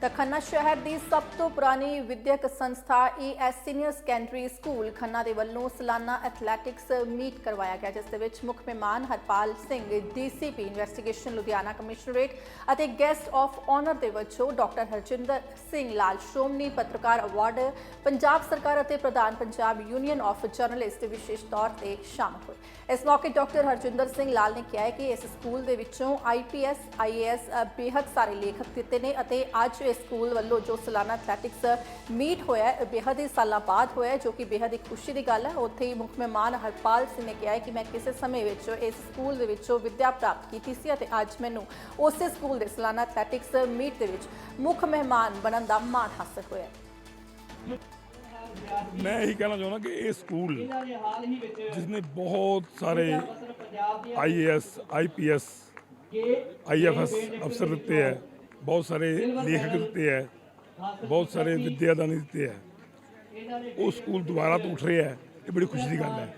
ਤਾਂ ਖੰਨਾ ਸ਼ਹਿਰ ਦੀ ਸਭ ਤੋਂ ਪੁਰਾਣੀ ਵਿਦਿਅਕ ਸੰਸਥਾ ES senior secondary school Khanna ਦੇ ਵੱਲੋਂ ਸਾਲਾਨਾ ਐਥਲੈਟਿਕਸ ਮੀਟ ਕਰਵਾਇਆ ਗਿਆ, ਜਿਸ ਦੇ ਵਿੱਚ ਮੁੱਖ ਮਹਿਮਾਨ Harpal Singh DCP investigation Ludhiana commissionerate ਅਤੇ ਗੈਸਟ ਆਫ ਆਨਰ ਦੇ ਵਜੋਂ ਡਾਕਟਰ ਹਰਜਿੰਦਰ ਸਿੰਘ ਲਾਲ ਸ਼੍ਰੋਮਣੀ ਪੱਤਰਕਾਰ ਅਵਾਰਡ ਪੰਜਾਬ ਸਰਕਾਰ ਅਤੇ ਪ੍ਰਧਾਨ ਪੰਜਾਬ ਯੂਨੀਅਨ ਆਫ ਜਰਨਲਿਸਟ ਵਿਸ਼ੇਸ਼ ਤੌਰ ਤੇ ਸ਼ਾਮਲ ਹੋਏ। ਇਸ ਮੌਕੇ ਡਾਕਟਰ ਹਰਜਿੰਦਰ ਸਿੰਘ ਲਾਲ ਨੇ ਕਿਹਾ ਕਿ ਇਸ ਸਕੂਲ ਦੇ ਵਿੱਚੋਂ ਆਈਪੀਐਸ ਆਈਏਐਸ ਬੇਹੱਦ ਸਾਰੇ ਲੇਖਕ ਦਿੱਤੇ ਨੇ ਅਤੇ ਅੱਜ ਇਸ ਸਕੂਲ ਵੱਲੋਂ ਜੋ ਸਾਲਾਨਾ ਐਥਲੈਟਿਕਸ ਮੀਟ ਹੋਇਆ ਹੈ ਇਹ ਬੇਹੱਦ ਹੀ ਸਾਲਾਂ ਬਾਅਦ ਹੋਇਆ ਹੈ ਜੋ ਕਿ ਬੇਹੱਦ ਹੀ ਖੁਸ਼ੀ ਦੀ ਗੱਲ ਹੈ। ਉੱਥੇ ਹੀ ਮੁੱਖ ਮਹਿਮਾਨ ਹਰਪਾਲ ਸਿੰਘ ਨੇ ਕਿਹਾ ਕਿ ਮੈਂ ਕਿਸੇ ਸਮੇਂ ਵਿੱਚ ਇਸ ਸਕੂਲ ਦੇ ਵਿੱਚੋਂ ਵਿੱਦਿਆ ਪ੍ਰਾਪਤ ਕੀਤੀ ਸੀ ਅਤੇ ਅੱਜ ਮੈਨੂੰ ਉਸੇ ਸਕੂਲ ਦੇ ਸਾਲਾਨਾ ਐਥਲੈਟਿਕਸ ਮੀਟ ਦੇ ਵਿੱਚ ਮੁੱਖ ਮਹਿਮਾਨ ਬਣਨ ਦਾ ਮਾਣ ਹਾਸਲ ਹੋਇਆ ਹੈ। ਮੈਂ ਇਹੀ ਕਹਿਣਾ ਚਾਹੁੰਦਾ ਕਿ ਇਹ ਸਕੂਲ ਜਿਸਨੇ ਬਹੁਤ ਸਾਰੇ ਆਈਏਐਸ ਆਈਪੀਐਸ ਆਈਐਫਐਸ ਅਫਸਰ ਦਿੱਤੇ ਹੈ ਬਹੁਤ ਸਾਰੇ ਲੇਖਕ ਦਿੱਤੇ ਹੈ। ਬਹੁਤ ਸਾਰੇ ਵਿਦਿਆਦਾਨੀ ਦਿੱਤੇ ਹੈ। ਉਹ ਸਕੂਲ ਦੁਬਾਰਾ ਤੋਂ ਉੱਠ ਰਿਹਾ ਹੈ। ਇਹ ਬੜੀ ਖੁਸ਼ੀ ਦੀ ਗੱਲ ਹੈ।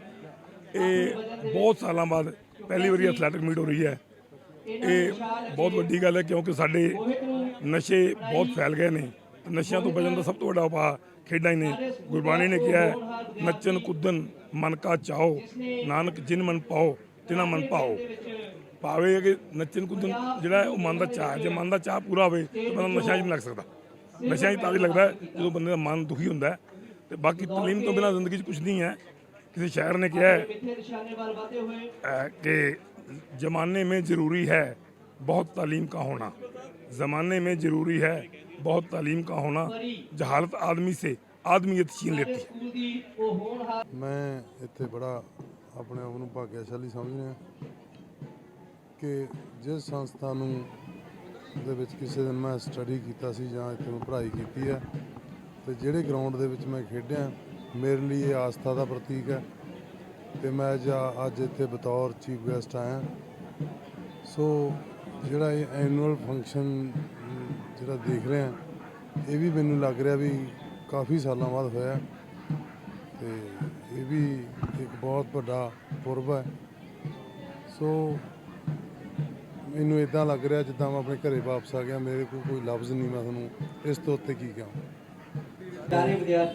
ਇਹ ਬਹੁਤ ਸਾਲਾਂ ਬਾਅਦ ਪਹਿਲੀ ਵਾਰੀ ਐਥਲੈਟਿਕ ਮੀਟ ਹੋ ਰਹੀ ਹੈ। ਇਹ ਬਹੁਤ ਵੱਡੀ ਗੱਲ ਹੈ ਕਿਉਂਕਿ ਸਾਡੇ ਨਸ਼ੇ ਬਹੁਤ ਫੈਲ ਗਏ ਨੇ। ਨਸ਼ਿਆਂ ਤੋਂ ਬਚਣ ਦਾ ਸਭ ਤੋਂ ਵੱਡਾ ਉਪਾਅ ਖੇਡਾਂ ਹੀ ਨੇ। ਗੁਰਬਾਣੀ ਨੇ ਕਿਹਾ ਹੈ ਨੱਚਨ ਕੁੱਦਨ ਮਨ ਕਾ ਚਾਓ, ਨਾਨਕ ਜਿਨ ਮਨ ਪਾਓ, ਤਿਨਾ ਮਨ ਪਾਓ। ਭਾਵੇਂ ਹੈ ਕਿ ਨੱਚਨ ਕੁੱਦਨ ਜਿਹੜਾ ਹੈ ਉਹ ਮਨ ਦਾ ਚਾਹ ਹੈ ਜੇ ਮਨ ਦਾ ਚਾਹ ਪੂਰਾ ਹੋਵੇ ਤਾਂ ਬੰਦਾ ਨਸ਼ਾ 'ਚ ਨਹੀਂ ਲੱਗ ਸਕਦਾ ਨਸ਼ਾ 'ਚ ਤਾਂ ਵੀ ਲੱਗਦਾ ਹੈ ਜਦੋਂ ਬੰਦੇ ਦਾ ਮਨ ਦੁਖੀ ਹੁੰਦਾ ਹੈ ਤੇ ਬਾਕੀ ਤਾਲੀਮ ਤੋਂ ਬਿਨਾਂ ਜ਼ਿੰਦਗੀ 'ਚ ਕੁਝ ਨਹੀਂ ਹੈ ਕਿਸੇ ਸ਼ਾਇਰ ਨੇ ਕਿਹਾ ਹੈ अ, कि जमाने में ज़रूरी है बहुत तालीम का होना ज़माने में ज़रूरी है बहुत तालीम का होना जहालत आदमी से आदमीयत छीन लेती है ਮੈਂ ਇੱਥੇ ਬੜਾ ਆਪਣੇ ਆਪ ਨੂੰ ਭਾਗਿਆਸ਼ਾਲੀ ਸਮਝ ਰਿਹਾ ਕਿ ਜਿਸ ਸੰਸਥਾ ਨੂੰ ਦੇ ਵਿੱਚ ਕਿਸੇ ਦਿਨ ਮੈਂ ਸਟੱਡੀ ਕੀਤਾ ਸੀ ਜਾਂ ਇੱਥੇ ਮੈਂ ਪੜ੍ਹਾਈ ਕੀਤੀ ਹੈ, ਤੇ ਜਿਹੜੇ ਗਰਾਊਂਡ ਦੇ ਵਿੱਚ ਮੈਂ ਖੇਡਿਆ, ਮੇਰੇ ਲਈ ਇਹ ਆਸਥਾ ਦਾ ਪ੍ਰਤੀਕ ਹੈ। ਤੇ ਮੈਂ ਅੱਜ ਅੱਜ ਇੱਥੇ ਬਤੌਰ ਚੀਫ ਗੈਸਟ ਆਇਆ। ਸੋ ਜਿਹੜਾ ਇਹ ਐਨੂਅਲ ਫੰਕਸ਼ਨ ਜਿਹੜਾ ਦੇਖ ਰਹੇ ਆ ਇਹ ਵੀ ਮੈਨੂੰ ਲੱਗ ਰਿਹਾ ਵੀ ਕਾਫੀ ਸਾਲਾਂ ਬਾਅਦ ਹੋਇਆ। ਤੇ ਇਹ ਵੀ ਇੱਕ ਬਹੁਤ ਵੱਡਾ ਪੁਰਬ ਹੈ। ਸੋ ਮੈਨੂੰ ਇਦਾਂ ਲੱਗ ਰਿਹਾ ਜਿੱਦਾਂ ਮੈਂ ਆਪਣੇ ਘਰੇ ਵਾਪਸ ਆ ਗਿਆ ਮੇਰੇ ਕੋਲ ਕੋਈ ਲਫ਼ਜ਼ ਨਹੀਂ ਮੈਂ ਤੁਹਾਨੂੰ ਇਸ ਤੋਂ ਉੱਤੇ ਕੀ ਕਹਾਂ।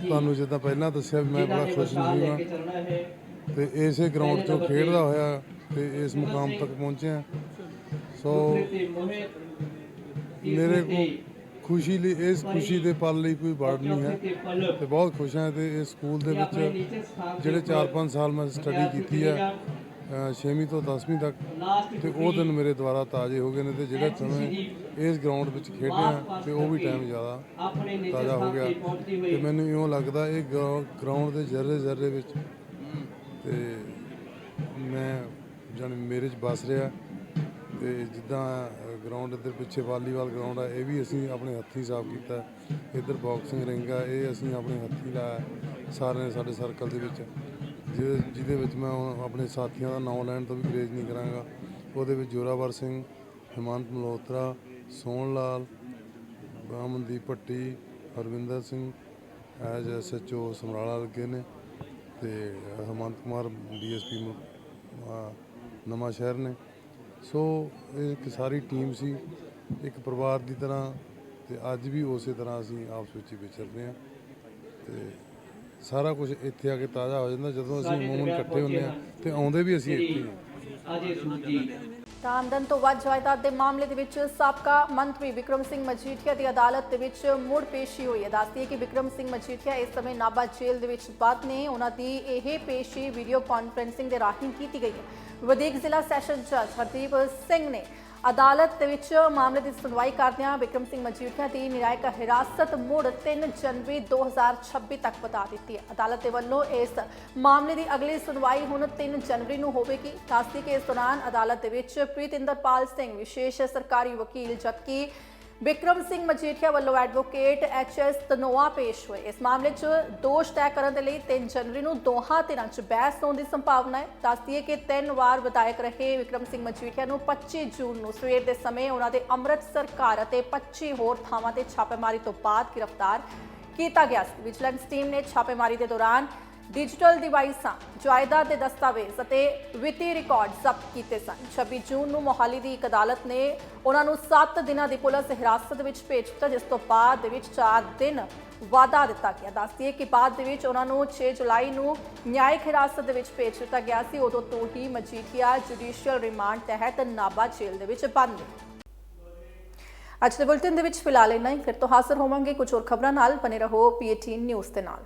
ਤੁਹਾਨੂੰ ਜਿੱਦਾਂ ਪਹਿਲਾਂ ਦੱਸਿਆ ਵੀ ਮੈਂ ਬੜਾ ਖੁਸ਼ ਹਾਂ। ਤੇ ਇਸੇ ਗਰਾਊਂਡ 'ਚੋਂ ਖੇਡਦਾ ਹੋਇਆ ਤੇ ਇਸ ਮੁਕਾਮ ਤੱਕ ਪਹੁੰਚਿਆ। ਸੋ ਮੇਰੇ ਕੋ ਖੁਸ਼ੀ ਲਈ ਇਸ ਖੁਸ਼ੀ ਦੇ ਪਲ ਲਈ ਕੋਈ ਵਰਡ ਨਹੀਂ ਹੈ ਤੇ ਬਹੁਤ ਖੁਸ਼ ਹਾਂ ਤੇ ਇਸ ਸਕੂਲ ਦੇ ਵਿੱਚ ਜਿਹੜੇ 4-5 ਸਾਲ ਮੈਂ ਸਟੱਡੀ ਕੀਤੀ ਹੈ 6ਵੀਂ ਤੋਂ 10ਵੀਂ ਤੱਕ ਤੇ ਉਹ ਦਿਨ ਮੇਰੇ ਦੁਆਰਾ ਤਾਜ਼ੇ ਹੋ ਗਏ ਨੇ ਤੇ ਜਿਹੜਾ ਸਮੇਂ ਇਸ ਗਰਾਊਂਡ ਵਿੱਚ ਖੇਡਿਆ ਤੇ ਉਹ ਵੀ ਟਾਈਮ ਜ਼ਿਆਦਾ ਤਾਜ਼ਾ ਹੋ ਗਿਆ। ਤੇ ਮੈਨੂੰ ਇਉਂ ਲੱਗਦਾ ਇਹ ਗਰਾਊਂਡ ਦੇ ਜ਼ਰਰੇ ਜ਼ਰਰੇ ਵਿੱਚ ਤੇ ਮੈਂ ਜਾਣੀ ਮੇਰੇ ਚ ਬਸ ਰਿਹਾ ਤੇ ਜਿੱਦਾਂ ਗਰਾਊਂਡ ਇੱਧਰ ਪਿੱਛੇ ਵਾਲੀਬਾਲ ਗਰਾਊਂਡ ਆ, ਇਹ ਵੀ ਅਸੀਂ ਆਪਣੇ ਹੱਥੀਂ ਸਾਫ਼ ਕੀਤਾ। ਇੱਧਰ ਬਾਕਸਿੰਗ ਰਿੰਗ ਆ, ਇਹ ਅਸੀਂ ਆਪਣੇ ਹੱਥੀਂ ਲਾਇਆ ਸਾਰਿਆਂ ਨੇ ਸਾਡੇ ਸਰਕਲ ਦੇ ਵਿੱਚ। ਜਿਹਦੇ ਜਿਹਦੇ ਵਿੱਚ ਮੈਂ ਹੁਣ ਆਪਣੇ ਸਾਥੀਆਂ ਦਾ ਨਾਮ ਲੈਣ ਤੋਂ ਵੀ ਗਰੇਜ ਨਹੀਂ ਕਰਾਂਗਾ, ਉਹਦੇ ਵਿੱਚ ਜੋਰਾਵਰ ਸਿੰਘ, ਹਿਮੰਤ ਮਲਹੋਤਰਾ, ਸੋਹਣ ਲਾਲ ਅਮਨਦੀਪ ਭੱਟੀ, ਹਰਵਿੰਦਰ ਸਿੰਘ, ਐਜ ਐਸਐਚਓ ਸਮਰਾਲਾ ਲੱਗੇ ਨੇ ਤੇ ਹੇਮੰਤ ਕੁਮਾਰ ਡੀਐਸਪੀ ਨਵਾਂ ਸ਼ਹਿਰ ਨੇ। ਸੋ ਇਹ ਇੱਕ ਸਾਰੀ ਟੀਮ ਸੀ, ਇੱਕ ਪਰਿਵਾਰ ਦੀ ਤਰ੍ਹਾਂ ਤੇ ਅੱਜ ਵੀ ਉਸੇ ਤਰ੍ਹਾਂ ਅਸੀਂ ਆਪਸ ਵਿੱਚ ਹੀ ਵਿਚਰਦੇ ਹਾਂ ਤੇ ਸਾਰਾ ਕੁਝ ਇੱਥੇ ਆ ਕੇ ਤਾਜ਼ਾ ਹੋ ਜਾਂਦਾ। ਜਦੋਂ ਅਸੀਂ ਮੂਮਨ ਇਕੱਠੇ ਹੁੰਦੇ ਆ ਤੇ ਆਉਂਦੇ ਵੀ ਅਸੀਂ ਇੱਥੇ ਹੀ ਹਾਂ ਤਾਂ ਆਮਦਨ ਤੋਂ ਵੱਧ ਜਾਇਦਾਦ ਦੇ ਮਾਮਲੇ ਦੇ ਵਿੱਚ ਸਾਬਕਾ ਮੰਤਰੀ ਵਿਕਰਮ ਸਿੰਘ ਮਜੀਠੀਆ ਦੀ ਅਦਾਲਤ ਦੇ ਵਿੱਚ ਮੁੜ ਪੇਸ਼ੀ ਹੋਈ ਹੈ। ਦੱਸਦੀ ਹੈ ਕਿ ਵਿਕਰਮ ਸਿੰਘ ਮਜੀਠੀਆ ਇਸ ਸਮੇਂ ਨਾਭਾ ਜੇਲ੍ਹ ਦੇ ਵਿੱਚ ਬੰਦ ਨੇ। ਉਹਨਾਂ ਦੀ ਇਹ ਪੇਸ਼ੀ ਵੀਡੀਓ ਕਾਨਫਰੈਂਸਿੰਗ ਦੇ ਰਾਹੀਂ ਕੀਤੀ ਗਈ ਹੈ। ਵਧੀਕ ਜ਼ਿਲ੍ਹਾ ਸੈਸ਼ਨ ਜੱਜ ਹਰਦੀਪ ਸਿੰਘ ਨੇ ਅਦਾਲਤ ਦੇ ਵਿੱਚ ਮਾਮਲੇ ਦੀ ਸੁਣਵਾਈ ਕਰਦਿਆਂ ਵਿਕਰਮ ਸਿੰਘ ਮਜੀਠੀਆ ਦੀ ਨਿਰਾਇਕ ਹਿਰਾਸਤ ਮੁੜ 3 ਜਨਵਰੀ 2026 ਤੱਕ ਵਧਾ ਦਿੱਤੀ ਹੈ। ਅਦਾਲਤ ਦੇ ਵੱਲੋਂ ਇਸ ਮਾਮਲੇ ਦੀ ਅਗਲੀ ਸੁਣਵਾਈ ਹੁਣ 3 ਜਨਵਰੀ ਨੂੰ ਹੋਵੇਗੀ। ਦੱਸਦੀ ਕਿ ਇਸ ਦੌਰਾਨ ਅਦਾਲਤ ਦੇ ਵਿੱਚ ਪ੍ਰੀਤਿੰਦਰਪਾਲ ਸਿੰਘ, ਵਿਸ਼ੇਸ਼ ਸਰਕਾਰੀ ਵਕੀਲ ਜਦਕਿ ਵਿਕਰਮ ਸਿੰਘ ਮਜੀਠੀਆ ਵੱਲੋਂ ਐਡਵੋਕੇਟ ਐਚ ਐਸ ਤਨੋਆ ਪੇਸ਼ ਹੋਏ। ਇਸ ਮਾਮਲੇ 'ਚ ਦੋਸ਼ ਤੈਅ ਕਰਨ ਦੇ ਲਈ 3 ਜਨਵਰੀ ਨੂੰ ਦੋਹਾਂ ਧਿਰਾਂ 'ਚ ਬਹਿਸ ਹੋਣ ਦੀ ਸੰਭਾਵਨਾ ਹੈ। ਦੱਸਦੀ ਹੈ ਕਿ ਤਿੰਨ ਵਾਰ ਵਿਧਾਇਕ ਰਹੇ ਵਿਕਰਮ ਸਿੰਘ ਮਜੀਠੀਆ ਨੂੰ 25 ਜੂਨ ਨੂੰ ਸਵੇਰ ਦੇ ਸਮੇਂ ਉਹਨਾਂ ਦੇ ਅੰਮ੍ਰਿਤਸਰ ਘਰ ਅਤੇ 25 ਹੋਰ ਥਾਵਾਂ ਤੇ ਛਾਪੇਮਾਰੀ ਤੋਂ ਬਾਅਦ ਗ੍ਰਿਫਤਾਰ ਕੀਤਾ ਗਿਆ ਸੀ। ਵਿਜੀਲੈਂਸ ਟੀਮ ਨੇ ਛਾਪੇਮਾਰੀ ਦੇ ਦੌਰਾਨ ਡਿਜੀਟਲ ਡਿਵਾਈਸਾਂ, ਜਾਇਦਾਦ ਦੇ ਦਸਤਾਵੇਜ਼ ਅਤੇ ਵਿੱਤੀ ਰਿਕਾਰਡ ਜ਼ਬਤ ਕੀਤੇ ਸਨ। 26 ਜੂਨ ਨੂੰ ਮੋਹਾਲੀ ਦੀ ਇੱਕ ਅਦਾਲਤ ਨੇ ਉਹਨਾਂ ਨੂੰ 7 ਦਿਨਾਂ ਦੀ ਪੁਲਿਸ ਹਿਰਾਸਤ ਵਿੱਚ ਭੇਜ ਦਿੱਤਾ, ਜਿਸ ਤੋਂ ਬਾਅਦ ਦੇ ਵਿੱਚ 4 ਦਿਨ ਵਾਧਾ ਦਿੱਤਾ ਗਿਆ। ਦੱਸਦੀ ਹੈ ਕਿ ਬਾਅਦ ਦੇ ਵਿੱਚ ਉਹਨਾਂ ਨੂੰ 6 ਜੁਲਾਈ ਨੂੰ ਨਿਆਇਕ ਹਿਰਾਸਤ ਦੇ ਵਿੱਚ ਭੇਜ ਦਿੱਤਾ ਗਿਆ ਸੀ। ਉਦੋਂ ਤੋਂ ਹੀ ਮਜੀਠੀਆ ਜੁਡੀਸ਼ੀਅਲ ਰਿਮਾਂਡ ਤਹਿਤ ਨਾਭਾ ਜੇਲ੍ਹ ਦੇ ਵਿੱਚ ਬੰਦ ਨੇ। ਅੱਜ ਦੇ ਬੁਲਟਨ ਦੇ ਵਿੱਚ ਫਿਲਹਾਲ ਇੰਨਾ ਹੀ। ਫਿਰ ਤੋਂ ਹਾਜ਼ਰ ਹੋਵਾਂਗੇ ਕੁਝ ਹੋਰ ਖਬਰਾਂ ਨਾਲ। ਬਨੇ ਰਹੋ ਪੀਏਟੀ ਨਿਊਜ਼ ਦੇ ਨਾਲ।